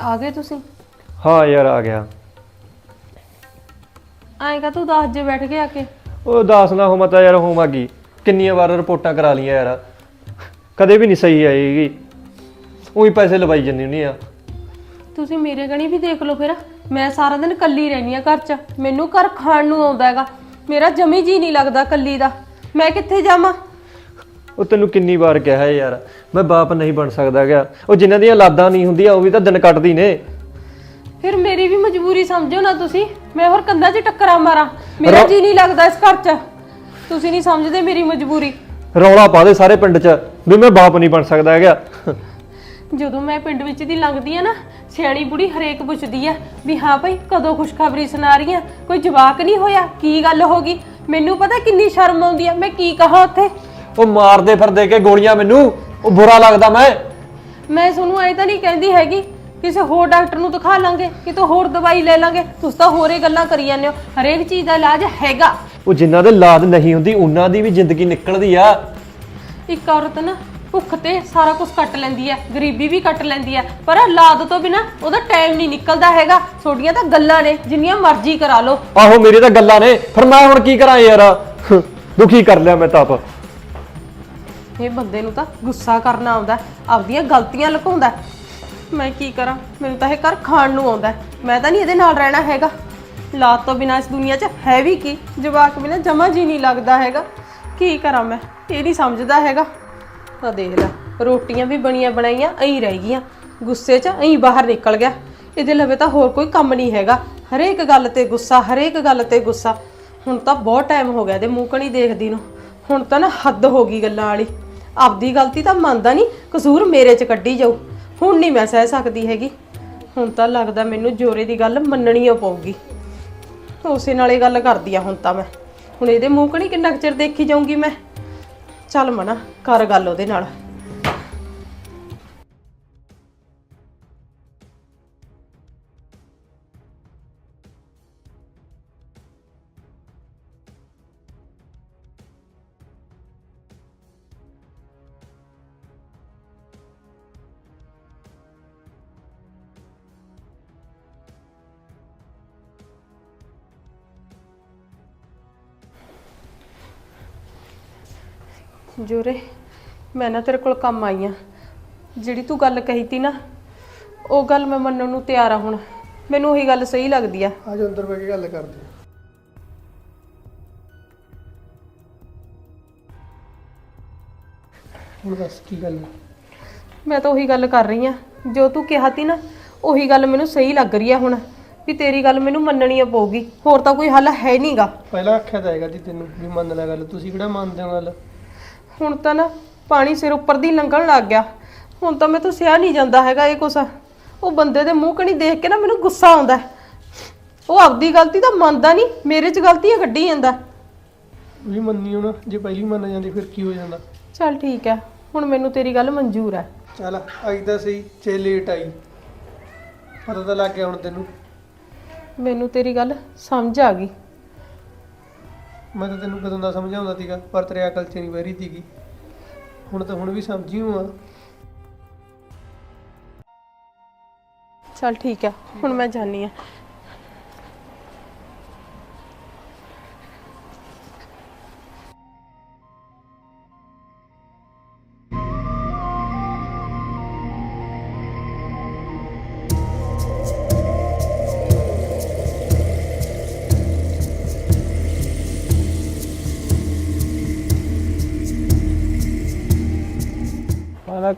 ਆ ਗਏ ਤੁਸੀਂ? ਹਾਂ ਯਾਰ ਆ ਗਿਆ। ਆਏਗਾ ਤੂੰ 10 ਜੇ ਬੈਠ ਕੇ ਆ ਕੇ? ਉਹ ਦਾਸ ਨਾ ਹੋ ਮਤਾ ਯਾਰ ਹੋਵਾਂਗੀ ਕਿੰਨੀਆਂ ਵਾਰ ਰਿਪੋਰਟਾਂ ਕਰਾ ਲਈਆਂ ਯਾਰ। ਕਦੇ ਵੀ ਨਹੀਂ ਸਹੀ ਆਏਗੀ। ਉਹੀ ਪੈਸੇ ਲਵਾਈ ਜੰਨੀ ਹੁੰਦੀ ਆ। ਤੁਸੀਂ ਮੇਰੇ ਗਣੀ ਵੀ ਦੇਖ ਲਓ ਫਿਰ। ਮੈਂ ਸਾਰਾ ਦਿਨ ਕੱਲੀ ਰਹਿਣੀ ਆ ਘਰ 'ਚ। ਮੈਨੂੰ ਘਰ ਖਾਣ ਨੂੰ ਆਉਂਦਾ ਹੈਗਾ। ਮੇਰਾ ਜਮੀ ਜੀ ਨਹੀਂ ਲੱਗਦਾ ਕੱਲੀ ਦਾ। ਮੈਂ ਕਿੱਥੇ ਜਾਵਾਂ? ਉਹ ਤੈਨੂੰ ਕਿੰਨੀ ਵਾਰ ਕਿਹਾ ਯਾਰ ਮੈਂ ਬਾਪ ਨਹੀਂ ਬਣ ਸਕਦਾ ਗਿਆ ਉਹ ਜਿਨ੍ਹਾਂ ਦੀਆਂ ਲਾਦਾਂ ਨਹੀਂ ਹੁੰਦੀਆਂ ਉਹ ਵੀ ਤਾਂ ਦਿਨ ਕੱਟਦੀ ਨੇ। ਫਿਰ ਮੇਰੀ ਵੀ ਮਜਬੂਰੀ ਸਮਝੋ ਨਾ ਤੁਸੀਂ ਮੈਂ ਹੋਰ ਕੰਧਾਂ 'ਚ ਟੱਕਰਾਂ ਮਾਰਾਂ। ਮੇਰਾ ਜੀ ਨਹੀਂ ਲੱਗਦਾ ਇਸ ਘਰ 'ਚ। ਤੁਸੀਂ ਨਹੀਂ ਸਮਝਦੇ ਮੇਰੀ ਮਜਬੂਰੀ। ਰੌਲਾ ਪਾ ਦੇ ਸਾਰੇ ਪਿੰਡ 'ਚ ਵੀ ਮੈਂ ਬਾਪ ਨਹੀਂ ਬਣ ਸਕਦਾ ਹੈਗਾ। ਜਦੋਂ ਮੈਂ ਪਿੰਡ ਵਿੱਚ ਦੀ ਲੰਘਦੀ ਆ ਨਾ ਸਿਆਣੀ ਬੁੜੀ ਹਰੇਕ ਪੁੱਛਦੀ ਆ ਵੀ ਹਾਂ ਭਾਈ ਕਦੋਂ ਖੁਸ਼ਖਬਰੀ ਸੁਣਾ ਰਹੀ ਆ? ਕੋਈ ਜਵਾਕ ਨਹੀਂ ਹੋਇਆ? ਕੀ ਗੱਲ ਹੋ ਗਈ? ਮੈਨੂੰ ਪਤਾ ਕਿੰਨੀ ਸ਼ਰਮ ਆਉਂਦੀ ਆ ਮੈਂ ਕੀ ਕਹਾਂ ਉੱਥੇ? ਉਹ ਮਾਰਦੇ ਫਿਰਦੇ ਕੇ ਗੋਲੀਆਂ ਮੈਨੂੰ ਉਹ ਬੁਰਾ ਲੱਗਦਾ ਮੈਂ। ਮੈਂ ਤੁਹਾਨੂੰ ਐ ਤਾਂ ਨਹੀਂ ਕਹਿੰਦੀ ਹੈਗੀ ਕਿਸੇ ਹੋਰ ਡਾਕਟਰ ਨੂੰ ਦਿਖਾ ਲਾਂਗੇ ਕਿਤੋਂ ਹੋਰ ਦਵਾਈ ਲੈ ਲਾਂਗੇ ਤੁਸੀਂ ਤਾਂ ਹੋਰੇ ਗੱਲਾਂ ਕਰੀ ਜਾਂਦੇ ਹੋ ਹਰੇਕ ਚੀਜ਼ ਦਾ ਇਲਾਜ ਹੈਗਾ। ਉਹ ਜਿਨ੍ਹਾਂ ਦੇ ਲਾਦ ਨਹੀਂ ਹੁੰਦੀ ਉਹਨਾਂ ਦੀ ਵੀ ਜ਼ਿੰਦਗੀ ਨਿਕਲਦੀ ਆ। ਇੱਕ ਔਰਤ ਨਾ ਭੁੱਖ ਤੇ ਸਾਰਾ ਕੁਝ ਕੱਟ ਲੈਂਦੀ ਹੈ ਗਰੀਬੀ ਵੀ ਕੱਟ ਲੈਂਦੀ ਹੈ ਪਰ ਔਲਾਦ ਤੋਂ ਬਿਨਾ ਉਹਦਾ ਟਾਈਮ ਨਹੀਂ ਨਿਕਲਦਾ ਹੈਗਾ। ਛੋਟੀਆਂ ਤਾਂ ਗੱਲਾਂ ਨੇ ਜਿੰਨੀਆਂ ਮਰਜ਼ੀ ਕਰਾ ਲਓ। ਆਹੋ ਮੇਰੀ ਤਾਂ ਗੱਲਾਂ ਨੇ ਫਿਰ ਮੈਂ ਹੁਣ ਕੀ ਕਰਾਂ ਯਾਰ? ਦੁਖੀ ਕਰ ਲਿਆ ਮੈਂ ਤਾਂ ਆਪ। ਇਹ ਬੰਦੇ ਨੂੰ ਤਾਂ ਗੁੱਸਾ ਕਰਨਾ ਆਉਂਦਾ ਆਪਦੀਆਂ ਗਲਤੀਆਂ ਲੁਕਾਉਂਦਾ ਮੈਂ ਕੀ ਕਰਾਂ? ਮੈਨੂੰ ਤਾਂ ਇਹ ਘਰ ਖਾਣ ਨੂੰ ਆਉਂਦਾ ਮੈਂ ਤਾਂ ਨਹੀਂ ਇਹਦੇ ਨਾਲ ਰਹਿਣਾ ਹੈਗਾ। ਲਾਤ ਤੋਂ ਬਿਨਾਂ ਇਸ ਦੁਨੀਆ 'ਚ ਹੈ ਵੀ ਕੀ? ਜਵਾਕ ਬਿਨਾਂ ਜਮਾ ਜੀ ਨਹੀਂ ਲੱਗਦਾ ਹੈਗਾ। ਕੀ ਕਰਾਂ ਮੈਂ? ਇਹ ਨਹੀਂ ਸਮਝਦਾ ਹੈਗਾ। ਤਾਂ ਦੇਖ ਲੈ, ਰੋਟੀਆਂ ਵੀ ਬਣੀਆਂ ਬਣਾਈਆਂ ਐਂ ਰਹਿ ਗਈਆਂ। ਗੁੱਸੇ 'ਚ ਐਂ ਬਾਹਰ ਨਿਕਲ ਗਿਆ। ਇਹਦੇ ਲਵੇ ਤਾਂ ਹੋਰ ਕੋਈ ਕੰਮ ਨਹੀਂ ਹੈਗਾ। ਹਰੇਕ ਗੱਲ ਤੇ ਗੁੱਸਾ, ਹਰੇਕ ਗੱਲ ਤੇ ਗੁੱਸਾ। ਹੁਣ ਤਾਂ ਬਹੁਤ ਟਾਈਮ ਹੋ ਗਿਆ ਇਹਦੇ ਮੂੰਹ ਕਣੀ ਦੇਖਦੀ ਨੂੰ। ਹੁਣ ਤਾਂ ਨਾ ਹੱਦ ਹੋ ਗਈ ਗੱਲਾਂ ਵਾਲੀ। ਆਪਦੀ ਗਲਤੀ ਤਾਂ ਮੰਨਦਾ ਨਹੀਂ, ਕਸੂਰ ਮੇਰੇ 'ਚ ਕੱਢੀ ਜਾਊ। ਹੁਣ ਨਹੀਂ ਮੈਂ ਸਹਿ ਸਕਦੀ ਹੈਗੀ। ਹੁਣ ਤਾਂ ਲੱਗਦਾ ਮੈਨੂੰ ਜੋਰੇ ਦੀ ਗੱਲ ਮੰਨਣੀ ਓ ਪਊਗੀ। ਉਸੇ ਨਾਲ ਹੀ ਗੱਲ ਕਰਦੀ ਆ ਹੁਣ ਤਾਂ ਮੈਂ। ਹੁਣ ਇਹਦੇ ਮੂੰਹ ਕਣੀ ਕਿੰਨਾ ਕੁ ਚਿਰ ਦੇਖੀ ਜਾਊਂਗੀ ਮੈਂ? ਚੱਲ ਮਨਾ, ਕਰ ਗੱਲ ਉਹਦੇ ਨਾਲ। ਜੋਰੇ ਮੈਂ ਨਾ ਤੇਰੇ ਕੋਲ ਕੰਮ ਆਈ ਆ। ਜਿਹੜੀ ਤੂੰ ਗੱਲ ਕਹੀ ਤੀ ਨਾ ਉਹ ਗੱਲ ਮੈਂ ਮੰਨਣ ਨੂੰ ਤਿਆਰ ਆ ਹੁਣ। ਮੈਨੂੰ ਉਹੀ ਗੱਲ ਸਹੀ ਲੱਗਦੀ ਆ। ਆਜੋ ਅੰਦਰ ਬੈ ਕੇ ਗੱਲ ਕਰਦੇ ਹਾਂ। ਹੁਣ ਦੱਸ ਕੀ ਗੱਲ ਹੈ? ਮੈਂ ਤਾਂ ਉਹੀ ਗੱਲ ਕਰ ਰਹੀ ਆ। ਜੋ ਤੂੰ ਕਿਹਾ ਤੀ ਨਾ ਉਹੀ ਗੱਲ ਮੈਨੂੰ ਸਹੀ ਲੱਗ ਰਹੀ ਆ ਹੁਣ ਵੀ ਤੇਰੀ ਗੱਲ ਮੈਨੂੰ ਮੰਨਣੀ ਪਊਗੀ। ਹੋਰ ਤਾਂ ਕੋਈ ਹੱਲ ਹੈ ਨਹੀਂਗਾ ਪਹਿਲਾਂ ਆਖਿਆ ਤਾਂ ਹੈਗਾ ਜੀ ਤੈਨੂੰ ਵੀ ਮੰਨ ਲੈ ਗੱਲ। ਤੁਸੀਂ ਕਿਹੜਾ ਮੰਨਦੇ ਹੋ ਗੱਲ? ਹੁਣ ਤਾਂ ਨਾ ਪਾਣੀ ਸਿਰ ਉੱਪਰ ਦੀ ਲੰਘਣ ਲੱਗ ਗਿਆ। ਹੁਣ ਤਾਂ ਮੈਂ ਤੋਂ ਸਿਆ ਨਹੀਂ ਜਾਂਦਾ ਹੈਗਾ ਇਹ ਕੁਛ। ਉਹ ਬੰਦੇ ਦੇ ਮੂੰਹ ਕਣੀ ਦੇਖ ਕੇ ਨਾ ਮੈਨੂੰ ਗੁੱਸਾ ਆਉਂਦਾ ਹੈ। ਉਹ ਆਪਦੀ ਗਲਤੀ ਤਾਂ ਮੰਨਦਾ ਨਹੀਂ ਮੇਰੇ 'ਚ ਗਲਤੀਆਂ ਕੱਢੀ ਜਾਂਦਾ। ਵੀ ਮੰਨੀ ਹੁਣ ਜੇ ਪਹਿਲੀ ਮੰਨ ਜਾਂਦੀ ਫਿਰ ਕੀ ਹੋ ਜਾਂਦਾ? ਚੱਲ ਠੀਕ ਹੈ ਹੁਣ ਮੈਨੂੰ ਤੇਰੀ ਗੱਲ ਮਨਜ਼ੂਰ ਹੈ। ਚੱਲ ਆਈ ਤਾਂ ਸਹੀ ਜੇ ਲੇਟ ਆਈ। ਪਤਾ ਤਾਂ ਲੱਗ ਗਿਆ ਹੁਣ ਤੈਨੂੰ। ਮੈਨੂੰ ਤੇਰੀ ਗੱਲ ਸਮਝ ਆ ਗਈ। ਮੈਂ ਤਾਂ ਤੈਨੂੰ ਕਦੋਂ ਦਾ ਸਮਝਾਉਂਦਾ ਸੀਗਾ, ਪਰ ਤੇਰੇ ਅਕਲ 'ਚ ਨਹੀਂ ਬਹਿਰੀ ਸੀਗੀ। ਹੁਣ ਤਾਂ ਹੁਣ ਵੀ ਸਮਝੀ ਹੂੰ ਆ ਚੱਲ ਠੀਕ ਹੈ ਹੁਣ ਮੈਂ ਜਾਣੀ ਆ।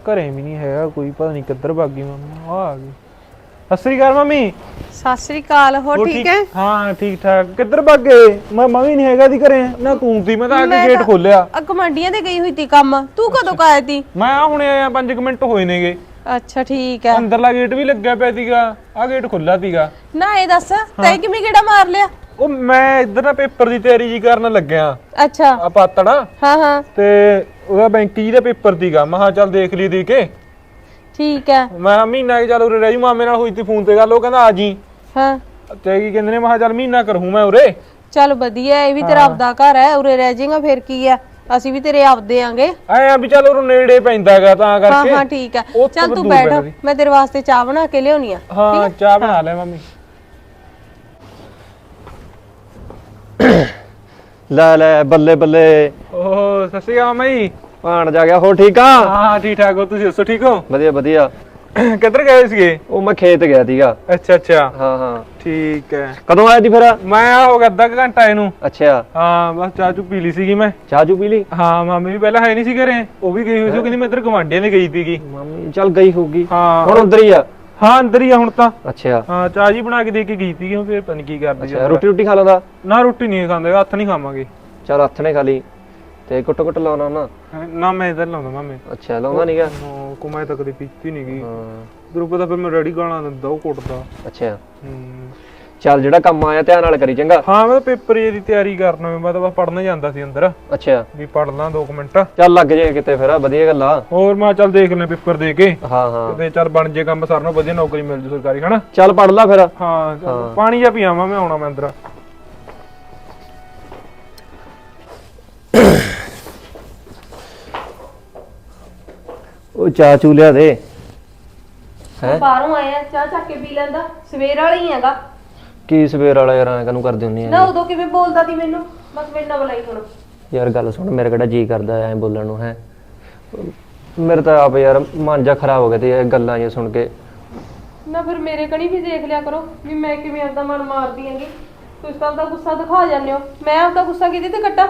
ਘਰੇ ਵੀ ਨਹੀਂ ਹੈਗਾ ਕੋਈ ਪਤਾ ਨਹੀਂ ਕਿੱਧਰ ਭੱਗ ਗਈ ਮੰਮੀ ਆ ਆ ਗਈ। ਸਤਿ ਸ੍ਰੀ ਅਕਾਲ ਮੰਮੀ। ਸਤਿ ਸ੍ਰੀ ਅਕਾਲ ਹੋ ਠੀਕ ਹੈ? ਹਾਂ ਠੀਕ ਠਾਕ। ਕਿੱਧਰ ਭੱਗ ਗਏ? ਮੈਂ ਮੰਮੀ ਨਹੀਂ ਹੈਗਾ ਦੀ ਘਰੇ ਨਾ ਤੂੰ ਤੀ ਮੈਂ ਤਾਂ ਆ ਕੇ ਗੇਟ ਖੋਲਿਆ ਆ ਕਮਾਂਡੀਆਂ ਤੇ ਗਈ ਹੋਈ ਤੀ ਕੰਮ। ਤੂੰ ਕਦੋਂ ਕਾਇਆ ਤੀ? ਮੈਂ ਆ ਹੁਣੇ ਆਇਆ 5 ਮਿੰਟ ਹੋਏ ਨੇਗੇ। ਅੱਛਾ ਠੀਕ ਹੈ। ਅੰਦਰਲਾ ਗੇਟ ਵੀ ਲੱਗਿਆ ਪਿਆ ਸੀਗਾ ਆ ਗੇਟ ਖੁੱਲਾ ਸੀਗਾ। ਨਾ ਇਹ ਦੱਸ ਤੈਂ ਕਿਵੇਂ ਕਿਹੜਾ ਮਾਰ ਲਿਆ? ਉਹ ਮੈਂ ਇੱਧਰ ਨਾ ਪੇਪਰ ਦੀ ਤਿਆਰੀ ਜੀ ਕਰਨ ਲੱਗਿਆ। ਅੱਛਾ। ਆ ਪਾਤੜਾ। ਹਾਂ ਹਾਂ। ਤੇ ਉਹਦਾ ਬੈਂਕ ਦਾ ਪੇਪਰ ਸੀਗਾ ਮੈਂ ਕਿਹਾ ਚੱਲ ਦੇਖ ਲਈ ਦੀ ਕੇ ਠੀਕ ਹੈ। ਮੈਂ ਮਹੀਨਾ ਕਿ ਚੱਲ ਉਰੇ ਰਹਿ ਜੂ। ਮਾਮੇ ਨਾਲ ਹੋਈ ਤੀ ਫੋਨ ਤੇ ਗੱਲ ਉਹ ਕਹਿੰਦਾ ਆ ਜੀ। ਹਾਂ। ਤੇ ਕੀ ਕਹਿੰਦੇ ਨੇ? ਮੈਂ ਕਿਹਾ ਚੱਲ ਮਹੀਨਾ ਕਰੂੰ ਮੈਂ ਉਰੇ। ਚੱਲ ਵਧੀਆ ਇਹ ਵੀ ਤੇਰਾ ਆਪਦਾ ਘਰ ਹੈ ਉਰੇ ਰਹਿ ਜਾਏਗਾ ਫਿਰ ਕੀ ਹੈ? ਅਸੀਂ ਵੀ ਤੇਰੇ ਆਪਦੇ ਆਂਗੇ। ਐ ਆ ਵੀ ਚੱਲ ਉਹ ਨੇੜੇ ਪੈਂਦਾ ਹੈਗਾ ਤਾਂ ਹਾਂ ਕਰਕੇ। ਹਾਂ ਠੀਕ ਉਹ ਚੱਲ ਤੋਂ ਦੂਰ ਬੈਠ। ਮੈਂ ਤੇਰੇ ਵਾਸਤੇ ਚਾਹ ਬਣਾ ਕੇ ਲਿਆਉਣੀ ਆ। ਹਾਂ ਚਾਹ ਬਣਾ ਲੈ ਮੰਮੀ। ਲੈ ਲੈ ਬੱਲੇ ਬੱਲੇ। ਓਹ ਸਤਿ ਸ਼੍ਰੀ ਅਕਾਲ ਮਾਈ। ਭਾਣ ਜਾ ਗਿਆ ਹੋ ਠੀਕ ਆ? ਹਾਂ ਠੀਕ ਠਾਕ ਹੋ ਤੁਸੀਂ ਦੱਸੋ ਠੀਕ ਹੋ? ਵਧੀਆ ਵਧੀਆ। ਕਿੱਧਰ ਗਏ ਸੀਗੇ? ਉਹ ਮੈਂ ਖੇਤ ਗਿਆ ਸੀਗਾ। ਅੱਛਾ ਅੱਛਾ। ਹਾਂ ਹਾਂ। ਠੀਕ ਹੈ। ਕਦੋਂ ਆਇਆ ਸੀ ਫਿਰ? ਮੈਂ ਆ ਹੋ ਗਿਆ ਅੱਧਾ ਕੁ ਘੰਟਾ ਇਹਨੂੰ। ਅੱਛਾ। ਹਾਂ ਬਸ ਚਾਹ ਚੂ ਪੀ ਲਈ ਸੀਗੀ ਮੈਂ। ਚਾਹ ਚੂ ਪੀ ਲਈ? ਹਾਂ ਮਾਮੀ ਵੀ ਪਹਿਲਾਂ ਹੈ ਨਹੀਂ ਸੀ ਘਰੇ। ਉਹ ਵੀ ਗਈ ਹੋਈ ਸੀ ਉਹ ਕਹਿੰਦੀ ਮੈਂ ਇੱਧਰ ਗਵਾਂਢੀਆਂ ਦੇ ਗਈ ਸੀਗੀ। ਮੰਮੀ ਚੱਲ ਗਈ ਹੋਊਗੀ। ਹਾਂ। ਹੁਣ ਅੰਦਰ ਹੀ ਆ। ਹਾਂ ਅੰਦਰ ਹੀ ਆ ਹੁਣ ਤਾਂ। ਅੱਛਾ। ਹਾਂ ਚਾਹ ਜੀ ਬਣਾ ਕੇ ਦੇ ਕੇ ਗਈ ਸੀਗੀ ਉਹ ਫਿਰ ਪਤਾ ਨੀ ਕੀ ਕਰਦੀ ਅੱਛਾ ਆ। ਰੋਟੀ ਰੋਟੀ ਖਾ ਲੈਂਦਾ? ਨਾ ਰੋਟੀ ਨਹੀਂ ਖਾਂਦੇ ਹੱਥ ਨਹੀਂ ਖਾਵਾਂਗੇ। ਚੱਲ ਹੱਥ ਨੇ ਖਾ ਲਈ। ਤੇ ਕੁੱਟ ਕੁੱਟ ਲਾਉਣਾ ਨਾ। ਨਾ ਮੈਂ ਇਧਰ ਲਾਉਂਦਾ ਮਾਮੇ ਅੱਛਾ ਲਾਉਂਦਾ ਨਹੀਂਗਾ ਹਾਂ ਕੁਮਾਈ ਤੱਕ ਦੀ ਪੀਤੀ ਨਹੀਂ ਗਈ ਹਾਂ। ਤੈਨੂੰ ਪਤਾ ਫਿਰ ਮੈਂ ਰੈਡੀ ਗਾਲਾਂ ਦਿੰਦਾ ਉਹ ਕੁੱਟਦਾ। ਅੱਛਾ। ਹੂੰ। ਚੱਲ ਜਿਹੜਾ ਕੰਮ ਆਇਆ ਧਿਆਨ ਨਾਲ ਕਰੀ ਚੰਗਾ। ਹਾਂ ਮੈਂ ਪੇਪਰ ਦੀ ਤਿਆਰੀ ਕਰਨਾ ਮੈਂ ਤਾਂ ਬਸ ਪੜਨ ਜਾਂਦਾ ਸੀ ਅੰਦਰ। ਅੱਛਾ। ਵੀ ਪੜ ਲਾਂ 2 ਮਿੰਟ। ਚੱਲ ਲੱਗ ਜੇ ਕਿਤੇ ਫਿਰ ਵਧੀਆ ਗੱਲ ਆ। ਹੋਰ ਮੈਂ ਚੱਲ ਦੇਖ ਲੈ ਪੇਪਰ ਦੇ ਕੇ। ਹਾਂ ਹਾਂ। ਤੇ ਚੱਲ ਬਣ ਜੇ ਕੰਮ ਸਾਰਿਆਂ ਨੂੰ ਵਧੀਆ ਨੌਕਰੀ ਮਿਲ ਜੂ ਸਰਕਾਰੀ ਹਨਾ? ਚੱਲ ਪੜ ਲਾ ਫਿਰ। ਹਾਂ ਪਾਣੀ ਜਾਂ ਪੀਵਾਂ ਮੈਂ ਆਉਣਾ ਮੈਂ ਅੰਦਰ। ਉਹ ਚਾਹ ਚੂ ਲਿਆ ਦੇ। ਹੈਂ? ਬਾਹਰੋਂ ਆਇਆ ਚਾਹ ਚੱਕ ਕੇ ਪੀ ਲੈਂਦਾ। ਸਵੇਰ ਵਾਲਾ ਹੀ ਹੈਗਾ। ਕੀ ਸਵੇਰ ਵਾਲਾ ਯਾਰ ਐਂ ਕਾਨੂੰ ਕਰਦੇ ਹੁੰਨੀ ਨਾ ਆ ਉਦੋਂ ਕਿਵੇਂ ਬੋਲਦਾ ਸੀ ਮੈਨੂੰ? ਬਸ ਮੇਰੇ ਨਾਲ ਬੁਲਾਈ ਹੁਣ ਯਾਰ ਗੱਲ ਸੁਣ ਮੇਰੇ ਕਿਹੜਾ ਜੀ ਕਰਦਾ ਐ ਬੋਲਣ ਨੂੰ ਹੈ? ਮੇਰੇ ਤਾਂ ਆਪ ਯਾਰ ਮਨ ਜਾ ਖਰਾਬ ਹੋ ਗਿਆ ਤੇ ਇਹ ਗੱਲਾਂ ਜਿਹੀਆਂ ਸੁਣ ਕੇ। ਨਾ ਫਿਰ ਮੇਰੇ ਕਣੀ ਵੀ ਦੇਖ ਲਿਆ ਕਰੋ ਵੀ ਮੈਂ ਕਿਵੇਂ ਆਪਦਾ ਮਨ ਮਾਰਦੀ ਆਂਗੀ ਤੁਸੀਂ ਤਾਂ ਆਪਦਾ ਗੁੱਸਾ ਦਿਖਾ ਜਾਂਦੇ ਹੋ। ਮੈਂ ਆਪਦਾ ਗੁੱਸਾ ਕਿਹਦੇ ਤੇ ਕੱਟਾਂ?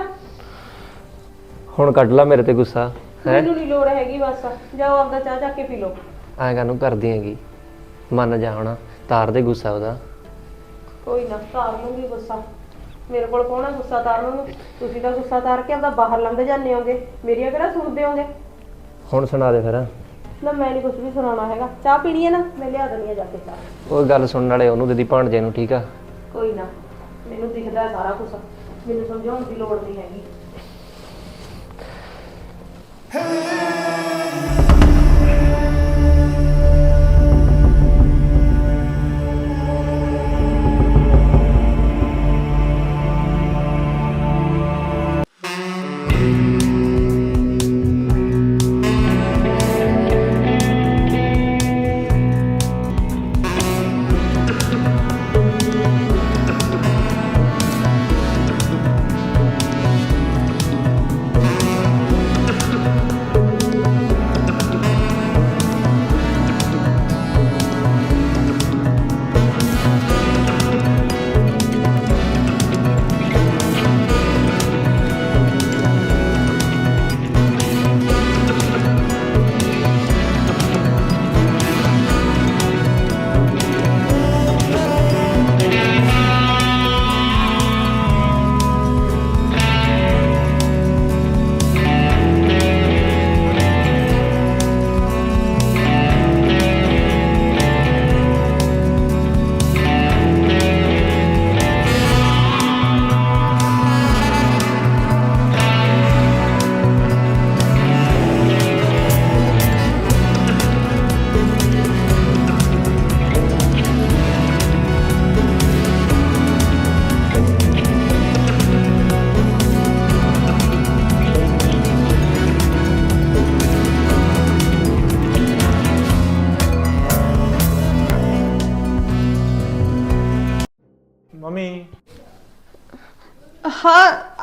ਹੁਣ ਕੱਢ ਲਾ ਮੇਰੇ ਤੇ ਗੁੱਸਾ ਹੈ? ਮੈਨੂੰ ਨਹੀਂ ਲੋੜ ਹੈਗੀ ਬਸ। ਜਾਓ ਆਪਦਾ ਚਾਹ ਚੱਕ ਕੇ ਪੀ ਲਓ। ਐਂ ਕਾਨੂੰ ਕਰਦੀ ਹੈਗੀ? ਮੰਨ ਜਾ ਹੁਣ ਤਾਰ ਦੇ ਗੁੱਸਾ ਉਹਦਾ। ਕੋਈ ਨਾ ਤਾਰ ਲੂੰਗੀ ਗੁੱਸਾ। ਮੇਰੇ ਕੋਲ ਕੌਣ ਆ ਗੁੱਸਾ ਤਾਰਨ ਨੂੰ? ਤੁਸੀਂ ਤਾਂ ਗੁੱਸਾ ਤਾਰ ਕੇ ਆਪਦਾ ਬਾਹਰ ਲੰਘ ਜਾਂਦੇ ਹੋਗੇ। ਮੇਰੀਆਂ ਕਿਹੜਾ ਸੁਣਦੇ ਹੋਗੇ? ਹੁਣ ਸੁਣਾ ਦੇ ਫਿਰ। ਨਾ ਮੈਂ ਨਹੀਂ ਕੁਝ ਵੀ ਸੁਣਾਉਣਾ ਹੈਗਾ। ਚਾਹ ਪੀਣੀ ਹੈ ਨਾ? ਮੈਂ ਲਿਆ ਦਣੀ ਆ ਜਾ ਕੇ ਚਾਹ। ਉਹ ਗੱਲ ਸੁਣਨ ਵਾਲੇ ਉਹਨੂੰ ਦਿੱਤੀ ਭਾਣਜੇ ਨੂੰ ਠੀਕ ਆ? ਕੋਈ ਨਾ ਮੈਨੂੰ ਦਿਖਦਾ ਸਾਰਾ ਕੁਝ ਮੈਨੂੰ ਸਮਝਾਉਣ ਦੀ ਲੋੜ ਨਹੀਂ ਹੈਗੀ।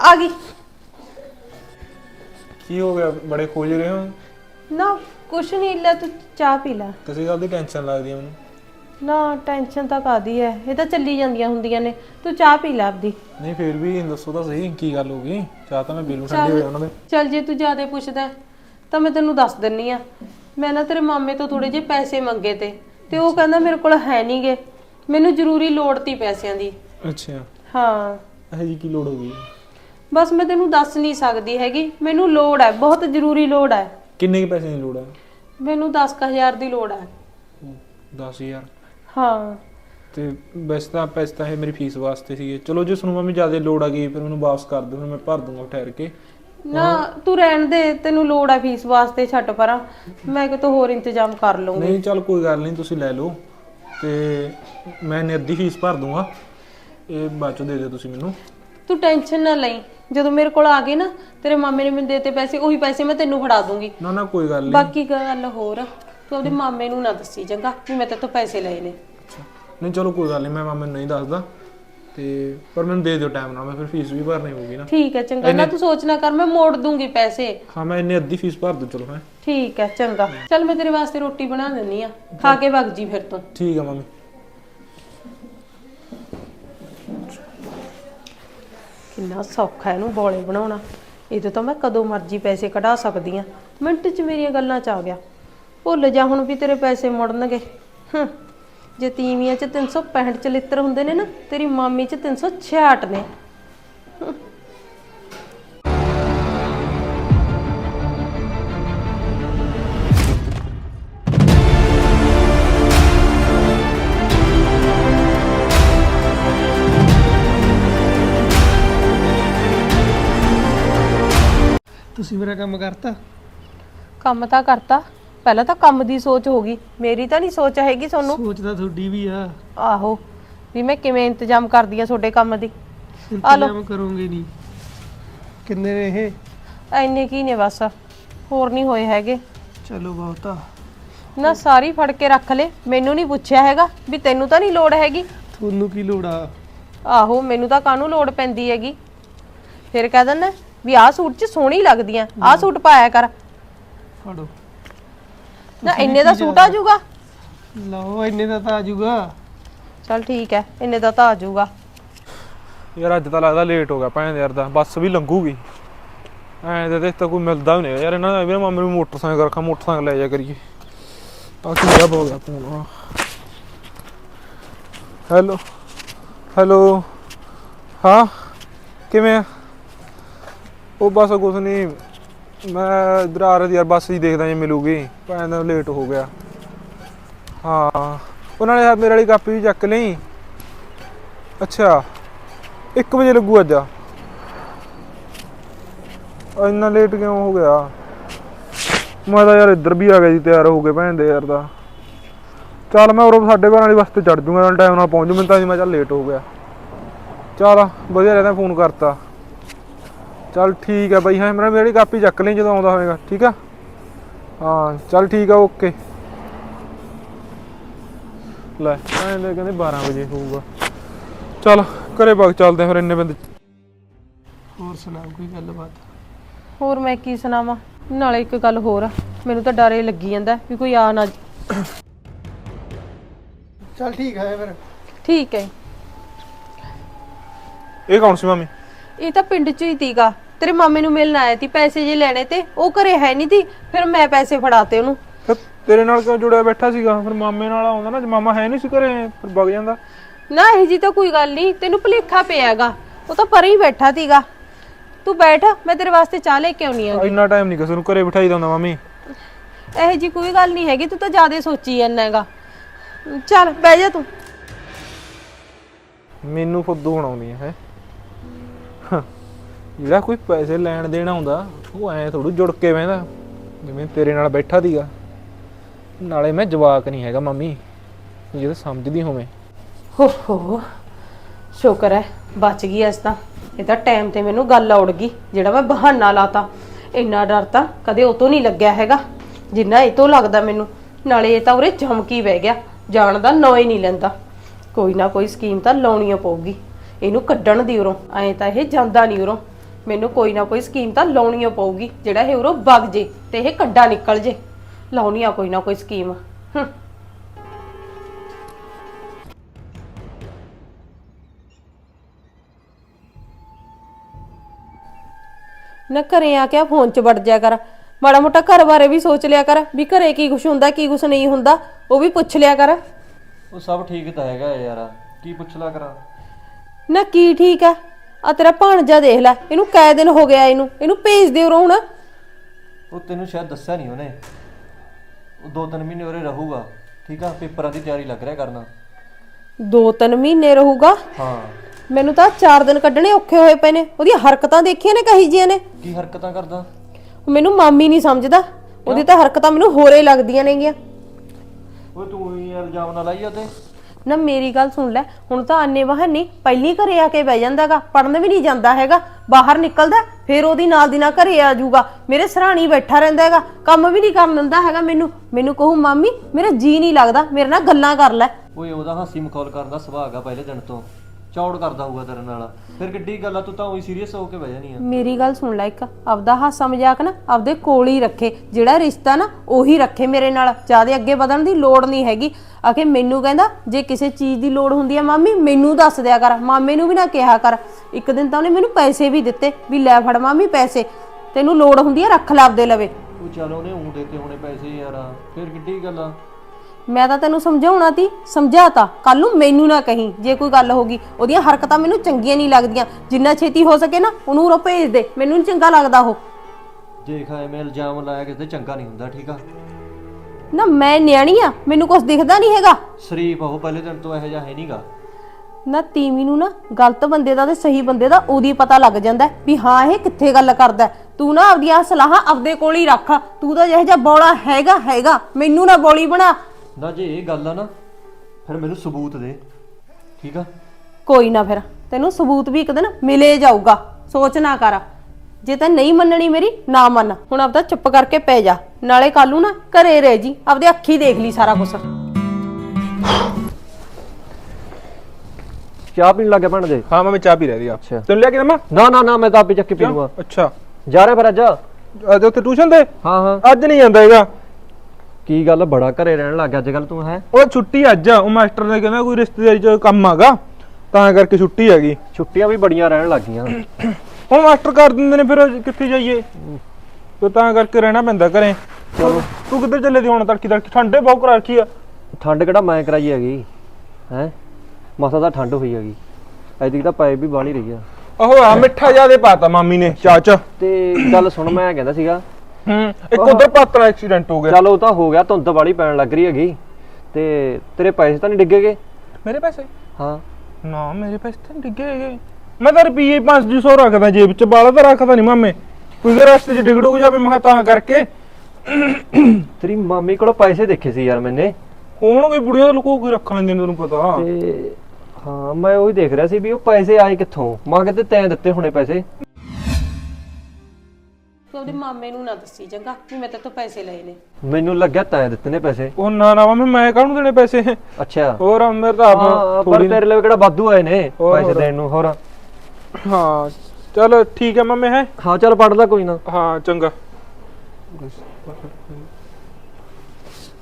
ਆ ਗਈ। ਕੀ ਹੋ ਗਿਆ? ਬੜੇ ਖੋਜ ਰਹੇ ਹੋ? ਨਾ ਕੁਛ ਨਹੀਂ ਲੈ ਤੂੰ ਚਾਹ ਪੀ ਲੈ। ਕਿਸੇ ਗੱਲ ਦੀ ਟੈਨਸ਼ਨ ਲੱਗਦੀ ਹੈ ਮੈਨੂੰ। ਨਾ ਟੈਨਸ਼ਨ ਤਾਂ ਕਾਦੀ ਐ? ਇਹ ਤਾਂ ਚੱਲੀ ਜਾਂਦੀਆਂ ਹੁੰਦੀਆਂ ਨੇ। ਤੂੰ ਚਾਹ ਪੀ ਲੈ ਆਪਦੀ। ਨਹੀਂ ਫਿਰ ਵੀ ਦੱਸੋ ਤਾਂ ਸਹੀ ਕੀ ਗੱਲ ਹੋ ਗਈ? ਚਾਹ ਤਾਂ ਮੈਂ ਬੇਲੂ ਠੰਡੀ ਹੋ ਚੱਲ ਜਾਣਾ ਉਹਨਾਂ ਦੇ ਚੱਲ ਜੇ ਤੂੰ ਜ਼ਿਆਦਾ ਪੁੱਛਦਾ ਹੈ, ਤਾਂ ਮੈਂ ਤੈਨੂੰ ਦੱਸ ਦਿੰਨੀ ਆ। ਮੈਂ ਨਾ ਤੇਰੇ ਮਾਮੇ ਤੋਂ ਥੋੜੇ ਜਿਹੇ ਪੈਸੇ ਮੰਗੇ ਤੇ। ਤੇ ਉਹ ਕਹਿੰਦਾ ਮੇਰੇ ਕੋਲ ਹੈ ਨਹੀਂਗੇ। ਮੈਨੂੰ ਜ਼ਰੂਰੀ ਲੋੜ ਤੀ ਪੈਸਿਆਂ ਦੀ। ਅੱਛਾ। ਹਾਂ। ਇਹ ਜੀ ਕੀ ਲੋੜ ਹੋ ਗਈ? ਬਸ ਮੈਂ ਤੈਨੂੰ ਦੱਸ ਨਹੀਂ ਸਕਦੀ ਹੈਗੀ। ਮੈਨੂੰ ਲੋੜ ਹੈ ਬਹੁਤ ਜ਼ਰੂਰੀ ਲੋੜ ਹੈ। ਕਿੰਨੇ ਕੁ ਪੈਸੇ ਦੀ ਲੋੜ ਹੈ? ਮੈਨੂੰ 10000 ਦੀ ਲੋੜ ਹੈ। 10000 ਹਾਂ। ਤੇ ਵੈਸੇ ਤਾਂ ਪੈਸੇ ਤਾਂ ਇਹ ਮੇਰੀ ਫੀਸ ਵਾਸਤੇ ਸੀਗੇ। ਚਲੋ ਜੇ ਤੁਹਾਨੂੰ ਮੰਮੀ ਜ਼ਿਆਦਾ ਲੋੜ ਆ ਗਈ ਫਿਰ ਮੈਨੂੰ ਵਾਪਸ ਕਰ ਦਿਓ ਫਿਰ ਮੈਂ ਭਰ ਦੂੰਗਾ ਠਹਿਰ ਕੇ। ਨਾ ਤੂੰ ਰਹਿਣ ਦੇ ਤੈਨੂੰ ਲੋੜ ਹੈ ਫੀਸ ਵਾਸਤੇ ਛੱਡ ਪਰਾਂ। ਮੈਂ ਕਿਤੋਂ ਹੋਰ ਇੰਤਜ਼ਾਮ ਕਰ ਲਵਾਂਗੀ ਨਹੀਂ ਚੱਲ ਕੋਈ ਗੱਲ ਨਹੀਂ ਤੁਸੀਂ ਲੈ ਲਓ। ਤੇ ਮੈਂ ਨੇ ਅੱਧੀ ਫੀਸ ਭਰ ਦੂੰਗਾ। ਇਹ ਬਾਅਦ ਚੋਂ ਦੇ ਦਿਓ ਤੁਸੀਂ ਮੈਨੂੰ। ਤੂੰ ਟੈਨਸ਼ਨ ਨਾ ਲਈ। ਜਦੋਂ ਮੇਰੇ ਕੋਲ ਆ ਗਏ ਨਾ ਤੇਰੇ ਮਾਮੇ ਨੇ ਮੈਨੂੰ ਦੇਤੇ ਪੈਸੇ ਉਹੀ ਪੈਸੇ ਮੈਂ ਤੈਨੂੰ ਫੜਾ ਦੂੰਗੀ। ਨਾ ਨਾ ਕੋਈ ਗੱਲ ਨਹੀਂ ਬਾਕੀ ਗੱਲ ਹੋਰ ਤੂੰ ਆਪਦੇ ਮਾਮੇ ਨੂੰ ਨਾ ਦੱਸੀ ਚੰਗਾ ਵੀ ਮੈਂ ਤੇਰੇ ਤੋਂ ਪੈਸੇ ਲਏ ਨੇ। ਨਹੀਂ ਚਲੋ ਕੋਈ ਗੱਲ ਨਹੀਂ ਮੈਂ ਮਾਮੇ ਨੂੰ ਨਹੀਂ ਦੱਸਦਾ। ਤੇ ਪਰ ਮੈਨੂੰ ਦੇ ਦਿਓ ਟਾਈਮ ਨਾਲ ਮੈਂ ਫਿਰ ਫੀਸ ਵੀ ਭਰਨੀ ਹੋਊਗੀ ਨਾ। ਠੀਕ ਹੈ ਚੰਗਾ। ਨਾ ਤੂੰ ਸੋਚ ਨਾ ਕਰ ਮੈਂ ਮੋੜ ਦੂੰਗੀ ਪੈਸੇ। ਹਾਂ ਮੈਂ ਇੰਨੀ ਅੱਧੀ ਫੀਸ ਭਰ ਦੂੰ ਚਲੋ ਹੈ। ਠੀਕ ਹੈ ਚੰਗਾ। ਚੱਲ ਮੈਂ ਤੇਰੇ ਵਾਸਤੇ ਰੋਟੀ ਬਣਾ ਦਿੰਨੀ ਆ। ਖਾ ਕੇ ਵਗ ਜੀ ਫਿਰ ਤੂੰ। ਠੀਕ ਆ ਮੰਮੀ। ਕਿੰਨਾ ਸੌਖਾ ਇਹਨੂੰ ਬੋਲੇ ਬਣਾਉਣਾ। ਇਹਦੇ ਤਾਂ ਮੈਂ ਕਦੋਂ ਮਰਜ਼ੀ ਪੈਸੇ ਕਢਾ ਸਕਦੀ ਆ ਮਿੰਟ 'ਚ ਮੇਰੀਆਂ ਗੱਲਾਂ 'ਚ ਆ ਗਿਆ। ਭੁੱਲ ਜਾ ਹੁਣ ਵੀ ਤੇਰੇ ਪੈਸੇ ਮੁੜਨਗੇ। ਹੂੰ, ਜੇ ਤੀਵੀਆਂ 'ਚ 365 ਲਿੱਤਰ ਹੁੰਦੇ ਨੇ ਨਾ, ਤੇਰੀ ਮਾਮੀ 'ਚ 366 ਨੇ। ਤੁਸੀਂ ਮੇਰਾ ਕੰਮ ਕਰਤਾ? ਕੰਮ ਤਾਂ ਕਰਤਾ। ਪਹਿਲਾਂ ਤਾਂ ਕੰਮ ਦੀ ਸੋਚ ਹੋ ਗਈ। ਮੇਰੀ ਤਾਂ ਨਹੀਂ ਸੋਚ ਹੈਗੀ ਤੁਹਾਨੂੰ। ਸੋਚਦਾ ਤੁਹਾਡੀ ਵੀ ਆ। ਆਹੋ। ਵੀ ਮੈਂ ਕਿਵੇਂ ਇੰਤਜ਼ਾਮ ਕਰਦੀ ਆ ਤੁਹਾਡੇ ਕੰਮ ਦੀ। ਲਓ। ਇੰਤਜ਼ਾਮ ਕਰੋਗੇ ਨਹੀਂ? ਕਿੰਨੇ ਨੇ ਇਹ? ਐਨੇ ਕੀ ਨੇ ਬਸ। ਹੋਰ ਨਹੀਂ ਹੋਏ ਹੈਗੇ। ਚਲੋ ਬਹੁਤਾ। ਨਾ ਸਾਰੀ ਫੜ ਕੇ ਰੱਖ ਲੈ। ਮੈਨੂੰ ਨਹੀਂ ਪੁੱਛਿਆ ਹੈਗਾ ਵੀ ਤੈਨੂੰ ਤਾਂ ਨਹੀਂ ਲੋੜ ਹੈਗੀ। ਤੁਹਾਨੂੰ ਕੀ ਲੋੜ ਆ? ਆਹੋ ਮੈਨੂੰ ਤਾਂ ਕਾਹਨੂੰ ਲੋੜ ਪੈਂਦੀ ਹੈਗੀ। ਫਿਰ ਕਹਿ ਦਿੰਦਾ ਵੀ ਆਹ ਸੂਟ 'ਚ ਸੋਹਣੀ ਲੱਗਦੀਆਂ ਆਹ ਸੂਟ ਪਾਇਆ ਕਰ। ਫੜੋ। ਨਾ ਇੰਨੇ ਦਾ ਸੂਟ ਆ ਜਾਊਗਾ ਲਓ ਇੰਨੇ ਦਾ ਤਾਂ ਆ ਜਾਊਗਾ ਚਲ ਠੀਕ ਹੈ ਇੰਨੇ ਦਾ ਤਾਂ ਆ ਜਾਊਗਾ ਯਾਰ ਅੱਜ ਤਾਂ ਲੱਗਦਾ ਲੇਟ ਹੋ ਗਿਆ ਭੈਣ ਯਾਰ ਦਾ ਬੱਸ ਵੀ ਲੰਘੂਗੀ। ਐਂ ਦੇ ਦੇਖ ਤਾਂ ਕੋਈ ਮਿਲਦਾ ਵੀ ਨਹੀਂ ਯਾਰ ਇਹਨਾਂ ਦਾ ਮੇਰੇ ਮਾਮੇ ਨੂੰ ਮੋਟਰਸਾਈਕਲ ਰੱਖਾ ਮੋਟਰਸਾਈਕਲ ਲੈ ਜਾ ਕਰੀਏ। ਆ ਕੀ ਜਬ ਹੋ ਗਿਆ ਫੋਨ ਹੈਲੋ ਹੈਲੋ। ਹਾਂ ਕਿਵੇਂ ਆ? ਉਹ ਬਸ ਕੁਛ ਨਹੀਂ ਮੈਂ ਇਧਰ ਆ ਰਹੀ ਯਾਰ, ਬੱਸ ਹੀ ਦੇਖਦਾ ਜੇ ਮਿਲੂਗੀ, ਭੈਣ ਦਾ ਲੇਟ ਹੋ ਗਿਆ। ਹਾਂ, ਉਹਨਾਂ ਨੇ ਮੇਰੇ ਵਾਲੀ ਕਾਪੀ ਵੀ ਚੱਕ ਲਈ। ਅੱਛਾ 1 ਵਜੇ ਲੱਗੂ ਅੱਜ। ਇੰਨਾ ਲੇਟ ਕਿਉਂ ਹੋ ਗਿਆ? ਮੈਂ ਤਾਂ ਯਾਰ ਇੱਧਰ ਵੀ ਆ ਗਿਆ ਜੀ, ਤਿਆਰ ਹੋ ਕੇ ਭੈਣ ਦੇ ਯਾਰ ਦਾ ਚੱਲ ਮੈਂ ਉਰੋਂ ਸਾਡੇ ਘਰ ਵਾਲੀ ਬੱਸ ਤੇ ਚੜ ਜੂਗਾ, ਨਾਲ ਟਾਈਮ ਨਾਲ ਪਹੁੰਚ ਜੂ, ਮੈਨੂੰ ਤਾਂ ਜੀ ਮੈਂ ਚੱਲ ਲੇਟ ਹੋ ਗਿਆ। ਚੱਲ, ਵਧੀਆ ਰਹਿਦਾ, ਫੋਨ ਕਰਤਾ। ਚੱਲ ਠੀਕ ਹੈ ਬਾਈ ਹਾਂ ਮੇਰਾ ਮੇਰੀ ਕਾਪੀ ਚੱਕ ਲਈ ਜਦੋਂ ਆਉਂਦਾ ਹੋਵੇਗਾ ਠੀਕ ਆ? ਹਾਂ ਚੱਲ ਠੀਕ ਆ ਓਕੇ। ਲੈ ਐਂ ਕਹਿੰਦੇ 12 ਵਜੇ ਹੋਊਗਾ। ਚੱਲ ਘਰੇ ਬਾਗ ਚੱਲਦੇ ਹਾਂ ਫਿਰ ਇੰਨੇ ਬੰਦੇ ਹੋਰ ਸੁਣਾ ਕੋਈ ਗੱਲਬਾਤ? ਹੋਰ ਮੈਂ ਕੀ ਸੁਣਾਵਾਂ? ਨਾਲੇ ਇੱਕ ਗੱਲ ਹੋਰ ਆ ਮੈਨੂੰ ਤਾਂ ਡਰ ਲੱਗੀ ਜਾਂਦਾ ਵੀ ਕੋਈ ਆ ਨਾ ਚਲ ਠੀਕ ਹੈ ਫਿਰ। ਠੀਕ ਹੈ। ਇਹ ਕੌਣ ਸੀ ਮਾਮੀ? ਇਹ ਤਾਂ ਪਿੰਡ ਚ ਹੀ ਤੀਗਾ ਤੇਰੇ ਮਾਮੇ ਨੂੰ ਮਿਲਣ ਆਇਆ ਸੀ ਪੈਸੇ ਜੇ ਲੈਣੇ ਤੇ ਉਹ ਘਰੇ ਹੈ ਨਹੀਂ ਤੀ ਫਿਰ ਮੈਂ ਪੈਸੇ ਫੜਾਤੇ ਉਹਨੂੰ। ਫਿਰ ਤੇਰੇ ਨਾਲ ਕਿਉਂ ਜੁੜਿਆ ਬੈਠਾ ਸੀਗਾ? ਫਿਰ ਮਾਮੇ ਨਾਲ ਆਉਂਦਾ ਨਾ ਜੇ ਮਾਮਾ ਹੈ ਨਹੀਂ ਸੀ ਘਰੇ ਫਿਰ ਵਗ ਜਾਂਦਾ। ਨਾ ਇਹ ਜੀ ਤਾਂ ਕੋਈ ਗੱਲ ਨਹੀਂ ਤੈਨੂੰ ਭੁਲੇਖਾ ਪਿਆਗਾ ਉਹ ਤਾਂ ਪਰੇ ਹੀ ਬੈਠਾ ਤੀਗਾ ਤੂੰ ਬੈਠ ਮੈਂ ਤੇਰੇ ਵਾਸਤੇ ਚਾਹ ਲੈ ਕੇ ਆਉਣੀ ਆ ਇੰਨਾ ਟਾਈਮ ਨਹੀਂ ਕਿਸੇ ਨੂੰ ਘਰੇ ਬਿਠਾਈ ਹੁੰਦਾ ਮਾਮੀ। ਇਹ ਜੀ ਕੋਈ ਗੱਲ ਨਹੀਂ ਹੈਗੀ ਤੂੰ ਤਾਂ ਜ਼ਿਆਦਾ ਸੋਚੀ ਜਾਂਦਾ ਹੈਗਾ। ਚੱਲ ਬਹਿ ਜਾ ਤੂੰ। ਮੈਨੂੰ ਫੁੱਦੂ ਬਣਾਉਂਦੀ ਹੈ। ਜਿਹੜਾ ਕੋਈ ਪੈਸੇ ਲੈਣ ਦੇਣ ਆਉਂਦਾ, ਉਹ ਐ ਥੋੜੂ ਜੁੜ ਕੇ ਬਹਿੰਦਾ, ਜਿਵੇਂ ਤੇਰੇ ਨਾਲ ਬੈਠਾ ਸੀਗਾ ਨਾਲੇ ਮੈਂ ਜਵਾਕ ਨਹੀਂ ਹੈਗਾ, ਮੰਮੀ। ਜਿਹਦੇ ਸਮਝਦੀ ਹੋਵੇਂ। ਹੋ ਹੋ, ਸ਼ੁਕਰ ਹੈ ਬਚ ਗਈ ਇਸ ਤਾਂ। ਇਹ ਤਾਂ ਟਾਈਮ ਤੇ ਮੈਨੂੰ ਗੱਲ ਔੜ ਗਈ, ਜਿਹੜਾ ਮੈਂ ਬਹਾਨਾ ਲਾਤਾ। ਇੰਨਾ ਡਰ ਤਾਂ ਕਦੇ ਉਹ ਤੋਂ ਨਹੀਂ ਲੱਗਿਆ ਹੈਗਾ, ਜਿੰਨਾ ਇਹ ਤੋਂ ਲੱਗਦਾ ਮੈਨੂੰ। ਨਾਲੇ ਇਹ ਤਾਂ ਉਰੇ ਚਮਕੀ ਬਹਿ ਗਿਆ, ਜਾਣ ਦਾ ਨਾਂ ਹੀ ਨਹੀਂ ਲੈਂਦਾ। ਕੋਈ ਨਾ ਕੋਈ ਸਕੀਮ ਤਾਂ ਲਾਉਣੀ ਪਊਗੀ। ਇਹਨੂੰ ਕੱਢਣ ਦੀ ਉਰੋਂ, ਐਂ ਤਾਂ ਇਹ ਜਾਂਦਾ ਨਹੀਂ ਉਰੋਂ। ਮੈਨੂੰ ਕੋਈ ਨਾ ਕੋਈ ਸਕੀਮ ਤਾਂ ਲਾਉਣੀ ਓ ਪਊਗੀ ਜਿਹੜਾ ਇਹ ਉਰੋਂ ਵਗ ਜੇ ਤੇ ਇਹ ਕੱਡਾ ਨਿਕਲ ਜੇ। ਲਾਉਣੀ ਆ ਕੋਈ ਨਾ ਕੋਈ ਸਕੀਮ। ਹੂੰ। ਨਾ ਘਰੇ ਆ ਕੇ ਫੋਨ 'ਚ ਵੜ ਜਾ ਕਰ। ਮਾੜਾ ਮੋਟਾ ਘਰ ਬਾਰੇ ਵੀ ਸੋਚ ਲਿਆ ਕਰ ਵੀ ਘਰੇ ਕੀ ਕੁਛ ਹੁੰਦਾ ਕੀ ਕੁਛ ਨਹੀਂ ਹੁੰਦਾ ਉਹ ਵੀ ਪੁੱਛ ਲਿਆ ਕਰ। ਉਹ ਸਭ ਠੀਕ ਤਾਂ ਹੈਗਾ ਯਾਰ ਕੀ ਪੁੱਛ ਲਾ ਕਰਾਂ? ਨਾ ਕੀ ਠੀਕ ਆ? ਆ ਤੇਰਾ ਭਾਣਜਾ ਦੇਖ ਲੈ ਇਹਨੂੰ ਕੈ ਦਿਨ ਹੋ ਗਿਆ ਇਹਨੂੰ ਇਹਨੂੰ ਭੇਜ ਦਿਓ ਹੁਣ ਉਹ ਤੈਨੂੰ ਸ਼ਾਇਦ ਦੱਸਿਆ ਨਹੀਂ ਉਹਨੇ। ਉਹ ਦੋ ਤਿੰਨ ਮਹੀਨੇ ਉਰੇ ਰਹੂਗਾ ਠੀਕ ਆ? ਪੇਪਰਾਂ ਦੀ ਤਿਆਰੀ ਲੱਗ ਰਿਹਾ ਕਰਨਾ। ਦੋ ਤਿੰਨ ਮਹੀਨੇ ਰਹੂਗਾ? ਹਾਂ। ਮੈਨੂੰ ਤਾਂ 4 ਦਿਨ ਕੱਢਣੇ ਔਖੇ ਹੋਏ ਪਏ ਨੇ ਉਹਦੀਆਂ ਹਰਕਤਾਂ ਦੇਖੀਆਂ ਨੇ ਕਹੀ ਜੀਆਂ ਨੇ। ਕੀ ਹਰਕਤਾਂ ਕਰਦਾ? ਮੈਨੂੰ ਮਾਮੀ ਨਹੀਂ ਸਮਝਦਾ ਉਹਦੀ ਤਾਂ ਹਰਕਤਾਂ ਮੈਨੂੰ ਹੋਰੇ ਲੱਗਦੀਆਂ ਨੇਗੀਆਂ। ਓਏ ਤੂੰ ਹੀ ਇਲਜ਼ਾਮ ਨਾ ਲਾਈ ਤੇ ਨਾ ਮੇਰੀ ਗੱਲ ਸੁਣ ਲੈ, ਹੁਣ ਤਾਂ ਅੰਨੇ ਵਾਹ ਨਹੀਂ ਪਹਿਲੀ ਘਰੇ ਆ ਕੇ ਬਹਿ ਜਾਂਦਾਗਾ ਪੜਨ ਵੀ ਨਹੀਂ ਜਾਂਦਾ ਹੈਗਾ, ਬਾਹਰ ਨਿਕਲਦਾ, ਫਿਰ ਉਹਦੀ ਨਾਲ ਦੀ ਨਾਲ ਘਰੇ ਆ ਜਾਊਗਾ, ਮੇਰੇ ਸਰਾਣੀ ਬੈਠਾ ਰਹਿੰਦਾ ਹੈਗਾ, ਕੰਮ ਵੀ ਨਹੀਂ ਕਰਨ ਦਿੰਦਾ ਹੈਗਾ ਮੈਨੂੰ ਮੈਨੂੰ ਕਹੂ, ਮਾਮੀ, ਮੇਰਾ ਜੀ ਨਹੀਂ ਲੱਗਦਾ, ਮੇਰੇ ਨਾਲ ਗੱਲਾਂ ਕਰ ਲੈ। ਓਏ, ਉਹਦਾ ਹਾਸੀ ਮਖੌਲ ਕਰਨ ਦਾ ਸੁਭਾਅ ਹੈਗਾ ਪਹਿਲੇ ਦਿਨ ਤੋਂ। ਚੌੜ ਕਰਦਾ ਹੋਊਗਾ ਤੇਰੇ ਨਾਲ। ਫਿਰ ਕਿੱਡੀ ਗੱਲ ਆ ਤੂੰ ਤਾਂ ਉਹੀ ਸੀਰੀਅਸ ਹੋ ਕੇ ਬਹਿ ਜਾਨੀ ਆ। ਮੇਰੀ ਗੱਲ ਸੁਣ ਲੈ ਇੱਕ ਆਪਦਾ ਹਾਸਾ ਮਜ਼ਾਕ ਨਾ ਆਪਦੇ ਕੋਲ ਹੀ ਰੱਖੇ। ਜਿਹੜਾ ਰਿਸ਼ਤਾ ਨਾ ਉਹੀ ਰੱਖੇ ਮੇਰੇ ਨਾਲ। ਜਿਆਦੇ ਅੱਗੇ ਵਧਣ ਦੀ ਲੋੜ ਨਹੀਂ ਹੈਗੀ। ਆਖੇ ਮੈਨੂੰ ਕਹਿੰਦਾ ਜੇ ਕਿਸੇ ਚੀਜ਼ ਦੀ ਲੋੜ ਹੁੰਦੀ ਹੈ ਮਾਮੀ ਮੈਨੂੰ ਦੱਸ ਦਿਆ ਕਰ। ਮਾਮੇ ਨੂੰ ਵੀ ਨਾ ਕਿਹਾ ਕਰ। ਇੱਕ ਦਿਨ ਤਾਂ ਉਹਨੇ ਮੈਨੂੰ ਪੈਸੇ ਵੀ ਦਿੱਤੇ ਵੀ ਲੈ ਫੜ ਮਾਮੀ ਪੈਸੇ। ਤੈਨੂੰ ਲੋੜ ਹੁੰਦੀ ਹੈ ਰੱਖ ਲੈ ਆਪਦੇ ਲਵੇ। ਉਹ ਚੱਲ ਉਹਨੇ ਊਂ ਦੇਤੇ ਹੋਣੇ ਪੈਸੇ ਯਾਰ। ਫਿਰ ਕਿੱਡੀ ਗੱਲ ਆ। ਮੈਂ ਤਾਂ ਤੈਨੂੰ ਸਮਝਾਉਣਾ ਤੀ ਸਮਝਾਤਾ। ਕੱਲ ਨੂੰ ਮੈਨੂੰ ਨਾ ਕਹੀਂ ਜੇ ਕੋਈ ਗੱਲ ਹੋਗੀ ਉਹਦੀਆਂ ਹਰਕਤਾਂ ਮੈਨੂੰ ਚੰਗੀਆਂ ਨਹੀਂ ਲੱਗਦੀਆਂ। ਜਿੰਨਾ ਛੇਤੀ ਹੋ ਸਕੇ ਨਾ ਉਹਨੂੰ ਉਰੋਂ ਭੇਜ ਦੇ ਮੈਨੂੰ ਨਹੀਂ ਚੰਗਾ ਲੱਗਦਾ ਉਹ। ਦੇਖ ਐਵੇਂ ਇਲਜ਼ਾਮ ਲਾਇਆ ਕਿਸੇ ਤੇ ਚੰਗਾ ਨਹੀਂ ਹੁੰਦਾ ਠੀਕ ਆ? ਨਾ ਮੈਂ ਨਿਆਣੀ ਆ ਮੈਨੂੰ ਕੁਝ ਦਿਖਦਾ ਨਹੀਂ ਹੈਗਾ। ਸ਼ਰੀਫ ਉਹ ਪਹਿਲੇ ਦਿਨ ਤੋਂ ਇਹੋ ਜਿਹਾ ਹੈ ਨਹੀਂਗਾ ਨਾ ਤੀਵੀਂ ਨੂੰ ਨਾ ਗਲਤ ਬੰਦੇ ਦਾ ਤੇ ਸਹੀ ਬੰਦੇ ਦਾ ਉਹਦੀ ਪਤਾ ਲੱਗ ਜਾਂਦਾ ਹੈ ਵੀ ਹਾਂ ਇਹ ਕਿੱਥੇ ਗੱਲ ਕਰਦਾ ਹੈ। ਤੂੰ ਨਾ ਆਪਦੀਆਂ ਸਲਾਹਾਂ ਆਪਦੇ ਕੋਲ ਹੀ ਰੱਖ ਤੂੰ ਤਾਂ ਜਿਹੋ ਜਿਹਾ ਬੋਲਾ ਹੈਗਾ ਹੈਗਾ। ਮੈਨੂੰ ਨਾ ਬੋਲੀ ਬਣਾ। ਨਾ ਜੇ ਇਹ ਗੱਲ ਆ ਨਾ ਫਿਰ ਮੈਨੂੰ ਸਬੂਤ ਦੇ। ਠੀਕ ਆ? ਕੋਈ ਨਾ ਫਿਰ ਤੈਨੂੰ ਸਬੂਤ ਵੀ ਇੱਕ ਦਿਨ ਮਿਲੇ ਜਾਊਗਾ। ਸੋਚ ਨਾ ਕਰ। ਜੇ ਤਾਂ ਨਹੀਂ ਮੰਨਣੀ ਮੇਰੀ ਨਾ ਮੰਨ। ਹੁਣ ਆਪਦਾ ਚੁੱਪ ਕਰਕੇ ਪੈ ਜਾ। ਨਾਲੇ ਕੱਲ ਨੂੰ ਘਰੇ ਰਹਿ ਜੀ। ਆਪਦੇ ਅੱਖੀ ਦੇਖ ਲਈ ਸਾਰਾ ਕੁਝ ਚਾਹ ਪੀਣ ਲੱਗ ਭਣ ਦੇ? ਹਾਂ ਮੈਂ ਚਾਹ ਪੀ ਰਹੀ ਆ ਅੱਛਾ। ਤੈਨੂੰ ਲਿਆ ਕੇ ਦਮਾ ਨਾ ਨਾ ਨਾ ਮੈਂ ਤਾਂ ਆਪੇ ਚੱਕ ਕੇ ਪੀ ਲੂੰਗਾ ਅੱਛਾ। ਜਾ ਰਿਹਾ ਫਿਰ ਅੱਜ। ਅੱਜ ਉੱਥੇ ਟਿਊਸ਼ਨ ਤੇ? ਹਾਂ ਹਾਂ। ਅੱਜ ਨਹੀਂ ਜਾਂਦਾ ਹੈਗਾ। ਕੀ ਗੱਲ ਬੜਾ ਘਰੇ ਰਹਿਣ ਲੱਗ ਗਿਆ ਅੱਜ ਕੱਲ ਤੂੰ ਹੈ? ਉਹ ਛੁੱਟੀ ਅੱਜ ਆ ਉਹ ਮਾਸਟਰ ਨੇ ਕਹਿੰਦਾ ਕੋਈ ਰਿਸ਼ਤੇਦਾਰੀ ਚ ਕੰਮ ਆਗਾ ਤਾਂ ਕਰਕੇ ਛੁੱਟੀ ਹੈਗੀ। ਛੁੱਟੀਆਂ ਵੀ ਬੜੀਆਂ ਰਹਿਣ ਲੱਗ ਗਈਆਂ। ਹੁਣ ਮਾਸਟਰ ਕਰ ਦਿੰਦੇ ਨੇ ਫਿਰ ਕਿੱਥੇ ਜਾਈਏ? ਤੇ ਤਾਂ ਕਰਕੇ ਰਹਿਣਾ ਪੈਂਦਾ ਘਰੇ। ਚਲੋ। ਤੂੰ ਕਿੱਧਰ ਚੱਲੇ ਦੀ ਹੁਣ? ਤੜਕੀ ਤੜਕੀ ਠੰਡੇ ਬਹੁਤ ਕਰਾ ਰੱਖੀ ਆ। ਠੰਡ ਕਿਹੜਾ ਮੈਂ ਕਰਾਈ ਹੈਗੀ ਹੈ? ਮਸਾ ਤਾਂ ਠੰਡ ਹੋਈ ਹੈਗੀ। ਐਦੀ ਤਾਂ ਪਾਈਪ ਵੀ ਬਾਣੀ ਰਹੀ ਆ। ਆਹੋ ਆ ਮਿੱਠਾ ਜਿਆਦੇ ਪਾਤਾ ਮਾਮੀ ਨੇ ਚਾਹ ਚ। ਤੇ ਗੱਲ ਸੁਣ ਮੈਂ ਕਹਿੰਦਾ ਸੀਗਾ ਹੂੰ ਇੱਕ ਉਧਰ ਪਾਤਰਾ ਐਕਸੀਡੈਂਟ ਹੋ ਗਿਆ। ਚੱਲ ਉਹ ਤਾਂ ਹੋ ਗਿਆ ਧੁੰਦ ਵਾਲੀ ਪੈਣ ਲੱਗ ਰਹੀ ਹੈਗੀ। ਤੇ ਤੇਰੇ ਪੈਸੇ ਤਾਂ ਨਹੀਂ ਡਿੱਗੇਗੇ ਮੇਰੇ ਪੈਸੇ? ਹਾਂ। ਨਾ ਮੇਰੇ ਪੈਸੇ ਤਾਂ ਨੀ ਡਿੱਗੇ ਹੈਗੇ। ਮੈਂ ਤਾਂ ਰੁਪਈਏ 500 ਰੱਖਦਾ ਜੇਬ ਚ ਬਾਲਾ ਤਾਂ ਰੱਖਦਾ ਨਹੀਂ ਮਾਮੇ। ਕੋਈ ਦੇ ਰਸਤੇ ਚ ਡਿੱਗ ਡੁੱਗ ਜਾਵੇ ਮੈਂ ਤਾਂ ਕਰਕੇ। ਤੇਰੀ ਮਾਮੀ ਕੋਲ ਪੈਸੇ ਦੇਖੇ ਸੀ ਯਾਰ ਮੈਨੇ। ਹੁਣ ਕੋਈ ਬੁੜੀਆਂ ਦਾ ਲੁਕੋ ਕੇ ਰੱਖ ਲੈਂਦੇ ਨੇ ਤੈਨੂੰ ਪਤਾ। ਤੇ ਹਾਂ ਮੈਂ ਉਹੀ ਦੇਖ ਰਿਹਾ ਸੀ ਵੀ ਉਹ ਪੈਸੇ ਆਏ ਕਿੱਥੋਂ? ਮਾਂ ਕਹਿੰਦੇ ਤੈਂ ਦਿੱਤੇ ਹੋਣੇ ਪੈਸੇ। ਤੂੰ ਉਹਦੇ ਮਾਮੇ ਨੂੰ ਨਾ ਦੱਸੀ ਚੰਗਾ ਵੀ ਮੈਂ ਤੇਰੇ ਤੋਂ ਪੈਸੇ ਲਏ ਨੇ। ਮੈਨੂੰ ਲੱਗਿਆ ਤੈਂ ਦਿੱਤੇ ਨੇ ਪੈਸੇ। ਉਹ ਨਾ ਨਾ ਮਾਮੇ ਮੈਂ ਕਾਹਨੂੰ ਦੇਣੇ ਪੈਸੇ? ਅੱਛਾ। ਹੋਰ ਮੇਰੇ ਤਾਂ ਹਾਂ, ਆਪ ਪਰ ਥੋੜੀ ਤੇਰੇ ਲਈ ਕਿਹੜਾ ਵਾਧੂ ਆਏ ਨੇ ਹੋਰ, ਪੈਸੇ ਹੋਰ। ਦੇਣ ਨੂੰ ਹੋਰ। ਹਾਂ ਚਲ ਠੀਕ ਹੈ ਮਾਮੇ ਹੈ? ਹਾਂ ਚੱਲ ਪੜ ਲੈ ਕੋਈ ਨਾ। ਹਾਂ ਚੰਗਾ।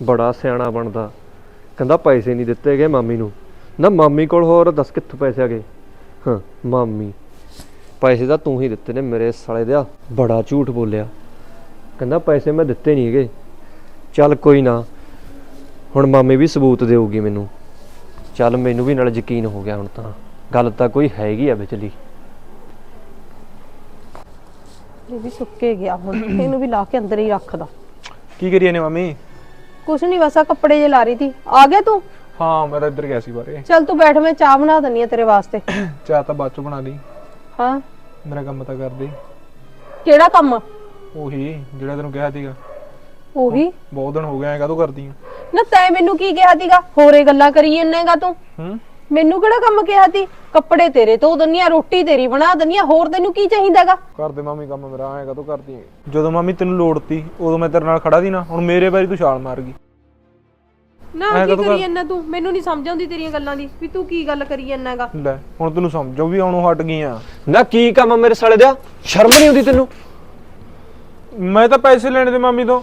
ਬੜਾ ਸਿਆਣਾ ਬਣਦਾ। ਕਹਿੰਦਾ ਪੈਸੇ ਨਹੀਂ ਦਿੱਤੇ ਗਏ ਮਾਮੀ ਨੂੰ। ਨਾ ਮਾਮੀ ਕੋਲ ਹੋਰ ਦੱਸ ਕਿੱਥੋਂ ਪੈਸੇ ਆ ਗਏ? ਹਾਂ ਮਾਮੀ। ਪੈਸੇ ਤਾਂ ਤੂੰ ਹੀ ਦਿੱਤੇ ਨੇ ਮੇਰੇ ਸਾਲੇ ਦਿਆ। ਬੜਾ ਝੂਠ ਬੋਲਿਆ। ਕਹਿੰਦਾ ਪੈਸੇ ਮੈਂ ਦਿੱਤੇ ਨਹੀਂ ਹੈਗੇ। ਚੱਲ ਕੋਈ ਨਾ ਹੁਣ ਮਾਮੀ ਵੀ ਸਬੂਤ ਦੇਊਗੀ ਮੈਨੂੰ। ਚੱਲ ਮੈਨੂੰ ਵੀ ਨਾਲ ਯਕੀਨ ਹੋ ਗਿਆ ਹੁਣ ਤਾਂ। ਗੱਲ ਤਾਂ ਕੋਈ ਹੈਗੀ ਆ ਵਿਚਲੀ। ਇਹ ਵੀ ਸੁੱਕੇ ਗਿਆ ਹੁਣ। ਇਹਨੂੰ ਵੀ ਲਾ ਕੇ ਅੰਦਰ ਹੀ ਰੱਖਦਾ ਕੀ ਕਰੀਏ ਨੇ ਮਾਮੀ? ਕੁਛ ਨਹੀਂ ਆ ਕੱਪੜੇ ਜੇ ਲਾ ਰਹੀ ਸੀ। ਆ ਗਿਆ ਤੂੰ? ਹਾਂ ਮੈਂ ਤਾਂ ਇੱਧਰ ਗਿਆ ਸੀ ਬਾਰੇ ਚੱਲ ਤੂੰ ਬੈਠ ਮੈਂ ਚਾਹ ਬਣਾ ਦਨੀ ਆ ਤੇਰੇ ਵਾਸਤੇ। ਚਾਹ ਤਾਂ ਬਾਅਦ ਚ ਬਣਾ ਲਈ। ਹਾਂ। ਮੇਰਾ ਕੰਮ ਤਾਂ ਕਰ ਦੇ ਕਿਹੜਾ ਕੰਮ? ਉਹੀ ਜਿਹੜਾ ਤੈਨੂੰ ਕਿਹਾ ਸੀਗਾ। ਉਹੀ? ਬਹੁਤ ਦਿਨ ਹੋ ਗਏ ਐ ਕਾਹਤੋਂ ਕਰਦੀ ਆ? ਨਾ ਤੈਂ ਮੈਨੂੰ ਕੀ ਕਿਹਾ ਸੀਗਾ? ਹੋਰੇ ਗੱਲਾਂ ਕਰੀ ਜੰਨੇਗਾ ਤੂੰ ਹੂੰ? ਮੈਨੂੰ ਕਿਹੜਾ ਕੰਮ ਕਿਹਾ ਸੀ? ਕੱਪੜੇ ਤੇਰੇ ਧੋ ਦੰਨੀਆਂ ਰੋਟੀ ਤੇਰੀ ਬਣਾ ਦੰਨੀਆਂ ਹੋਰ ਤੈਨੂੰ ਕੀ ਚਾਹੀਦਾਗਾ ਕਰ ਦੇ ਮਾਮੀ ਕੰਮ ਮੇਰਾ ਐ ਕਾਹਤੋਂ ਕਰਦੀ ਆਂ? ਜਦੋਂ ਮਾਮੀ ਤੈਨੂੰ ਲੋੜ ਤੀ ਉਦੋਂ ਮੈਂ ਤੇਰੇ ਨਾਲ ਖੜਾ ਸੀ ਨਾ ਹੁਣ ਮੇਰੇ ਵਾਰੀ ਤੂੰ ਛਾਲ ਮਾਰ ਗਈ। ਨਾ ਐਂ ਕੀ ਕਦੋਂ ਕਰੀ ਕਰ- ਤੂੰ? ਮੈਨੂੰ ਨਹੀਂ ਸਮਝ ਆਉਂਦੀ ਤੇਰੀਆਂ ਗੱਲਾਂ ਦੀ ਵੀ ਤੂੰ ਕੀ ਗੱਲ ਕਰੀ ਜੰਨਾਗਾ ਲੈ ਹੁਣ ਤੈਨੂੰ ਸਮਝੋ ਵੀ ਆਉਣੋਂ ਹਟ ਗਈਆਂ। ਨਾ ਕੀ ਕੰਮ ਆ ਮੇਰੇ ਸਾਲੇ ਦਿਆ ਸ਼ਰਮ ਨਹੀਂ ਆਉਂਦੀ ਤੈਨੂੰ? ਮੈਂ ਤਾਂ ਪੈਸੇ ਲੈਣੇ ਤੇ ਮਾਮੀ ਤੋਂ।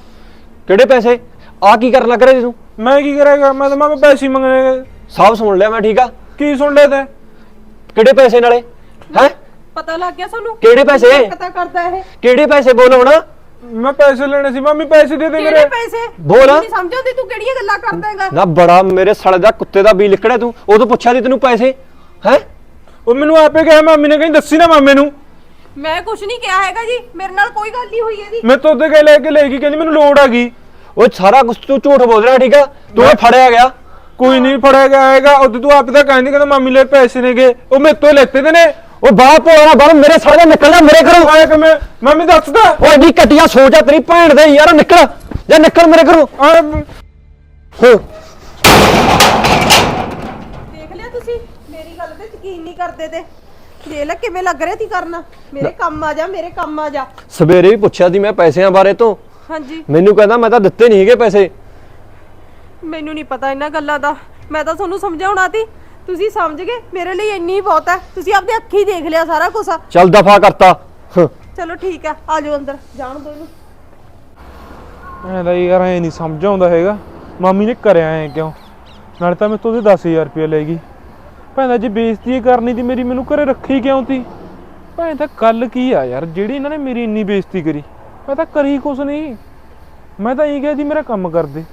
ਕਿਹੜੇ ਪੈਸੇ? ਆ ਕੀ ਕਰਨ ਲੱਗ ਰਿਹਾ ਜੀ ਤੂੰ? ਮੈਂ ਕੀ ਕਰਾਂਗਾ ਮੈਂ ਤਾਂ ਮਾਮੇ ਪੈਸੇ ਹੀ ਮੰਗਣੇ ਸਭ ਸੁਣ ਲਿਆ ਮੈਂ ਠੀਕ ਆ? ਕੀ ਸੁਣ ਲਿਆ ਤੈਂ? ਕਿਹੜੇ ਪੈਸੇ ਨਾਲੇ? ਹੈ? ਪਤਾ ਲੱਗ ਗਿਆ ਸਾਨੂੰ। ਕਿਹੜੇ ਪੈਸੇ? ਪਤਾ ਕਰਦਾ ਇਹ। ਕਿਹੜੇ ਪੈਸੇ ਬੋਲ ਹੁਣ? ਮੈਂ ਪੈਸੇ ਲੈਣੇ ਸੀ ਮਾਮੀ ਪੈਸੇ ਦੇ ਦੇ ਕਿਹੜੇ ਮੇਰੇ। ਪੈਸੇ? ਬੋਲ। ਨਹੀਂ ਸਮਝ ਆਉਂਦੀ ਤੂੰ ਕਿਹੜੀਆਂ ਗੱਲਾਂ ਕਰਦਾ ਹੈਗਾ ਨਾ ਬੜਾ ਮੇਰੇ ਸਾਲੇ ਦਾ ਕੁੱਤੇ ਦਾ ਬੀ ਲਿਕੜਿਆ ਤੂੰ। ਉਦੋਂ ਪੁੱਛਿਆ ਸੀ ਤੈਨੂੰ ਪੈਸੇ? ਹੈ? ਉਹ ਮੈਨੂੰ ਆਪੇ ਕਿਹਾ ਮਾਮੀ ਨੇ ਕਹੀਂ ਦੱਸੀ ਨਾ ਮਾਮੇ ਨੂੰ। ਮੈਂ ਕੁਝ ਨਹੀਂ ਕਿਹਾ ਹੈਗਾ ਜੀ ਮੇਰੇ ਨਾਲ ਕੋਈ ਗੱਲ ਨਹੀਂ ਹੋਈ ਇਹਦੀ। ਮੈਂ ਤੋਂ ਉਹਦੇ ਗਏ ਲੈ ਕੇ ਲੈ ਗਈ ਕਹਿੰਦੀ ਮੈਨੂੰ ਲੋੜ ਆ ਗਈ ਉਹ ਸਾਰਾ ਕੁਝ ਤੂੰ ਝੂਠ ਬੋਲ ਰਿਹਾ ਠੀਕ ਆ? ਤੂੰ ਇਹ ਫੜਿਆ ਗਿਆ। ਕੋਈ ਨਹੀਂ ਫੜਿਆ ਗਿਆ ਹੈਗਾ। ਉਦੋਂ ਤੂੰ ਆਪੇ ਤਾਂ ਕਹਿੰਦੀ ਕਹਿੰਦਾ ਮਾਮੀ ਲੈ ਪੈਸੇ ਨੇਗੇ। ਉਹ ਮੇਰੇ ਤੋਂ ਲੈਤੇ ਦੇ ਨੇ। ਉਹ ਬਾਹਰ ਭੋਲਾ ਬਾਹਰ ਮੇਰੇ ਸਾਲੇ ਦਾ ਨਿਕਲ ਜਾ ਮੇਰੇ ਘਰੋਂ। ਆਏ ਕਿ ਮੈਂ ਮਾਮੀ ਦੱਸਦਾ। ਉਹ ਐਡੀ ਘਟੀਆ ਸੋਚ ਆ ਤੇਰੀ ਭੈਣ ਦੇ ਯਾਰ ਨਿਕਲ। ਜਾ ਨਿਕਲ ਮੇਰੇ ਘਰੋਂ। ਆ ਹੋ। ਯਕੀਨ ਨਹੀਂ ਕਰਦੇ ਤੇ। ਦੇਖ ਲੈ ਕਿਵੇਂ ਲੱਗ ਰਿਹਾ ਤੀ ਕਰਨਾ। ਮੇਰੇ ਕੰਮ ਆ ਜਾ ਮੇਰੇ ਕੰਮ ਆ ਜਾ। ਸਵੇਰੇ ਵੀ ਪੁੱਛਿਆ ਸੀ ਮੈਂ ਪੈਸਿਆਂ ਬਾਰੇ ਤੋਂ। ਹਾਂਜੀ। ਮੈਨੂੰ ਕਹਿੰਦਾ ਮੈਂ ਤਾਂ ਦਿੱਤੇ ਨਹੀਂ ਹੈਗੇ ਪੈਸੇ। ਮੈਨੂੰ ਨਹੀਂ ਪਤਾ ਇਹਨਾਂ ਗੱਲਾਂ ਦਾ। ਮੈਂ ਤਾਂ ਤੁਹਾਨੂੰ ਸਮਝਾਉਣਾ ਤੀ। ਤੁਸੀਂ ਸਮਝ ਗਏ? ਮੇਰੇ ਲਈ ਇੰਨੀ ਬਹੁਤ ਹੈ। ਤੁਸੀਂ ਆਪਦੇ ਅੱਖੀ ਦੇਖ ਲਿਆ ਸਾਰਾ ਕੁਝ ਚੱਲ ਦਫਾ ਕਰਤਾ। ਹੰ, ਚਲੋ ਠੀਕ ਹੈ ਆ ਜਾਓ ਅੰਦਰ। ਜਾਣ ਦਿਓ ਇਹਨੂੰ। ਐਂ ਦਾ ਯਾਰ ਐ ਨਹੀਂ ਸਮਝ ਆਉਂਦਾ ਹੈਗਾ। ਮਾਮੀ ਨੇ ਕਰਿਆ ਐ ਕਿਉਂ? ਨਾਲੇ ਤਾਂ ਮੈਂ ਤੋਂ ਉਹਦੇ 10000 ਰੁਪਏ ਲੈ ਗਈ। ਭੈਣਾ ਜੇ ਬੇਇੱਜ਼ਤੀ ਹੀ ਕਰਨੀ ਤੀ ਮੇਰੀ ਮੈਨੂੰ ਘਰੇ ਰੱਖੀ ਕਿਉਂ ਤੀ? ਭੈਣ ਤਾਂ ਗੱਲ ਕੀ ਆ ਯਾਰ? ਜਿਹੜੀ ਇਹਨਾਂ ਨੇ ਮੇਰੀ ਇੰਨੀ ਬੇਇੱਜ਼ਤੀ ਕਰੀ ਮੈਂ ਤਾਂ ਕਰੀ ਕੁਛ ਨਹੀਂ। ਮੈਂ ਤਾਂ ਇਹ ਕਿਹਾ ਸੀ ਮੇਰਾ ਕੰਮ ਕਰਦੇ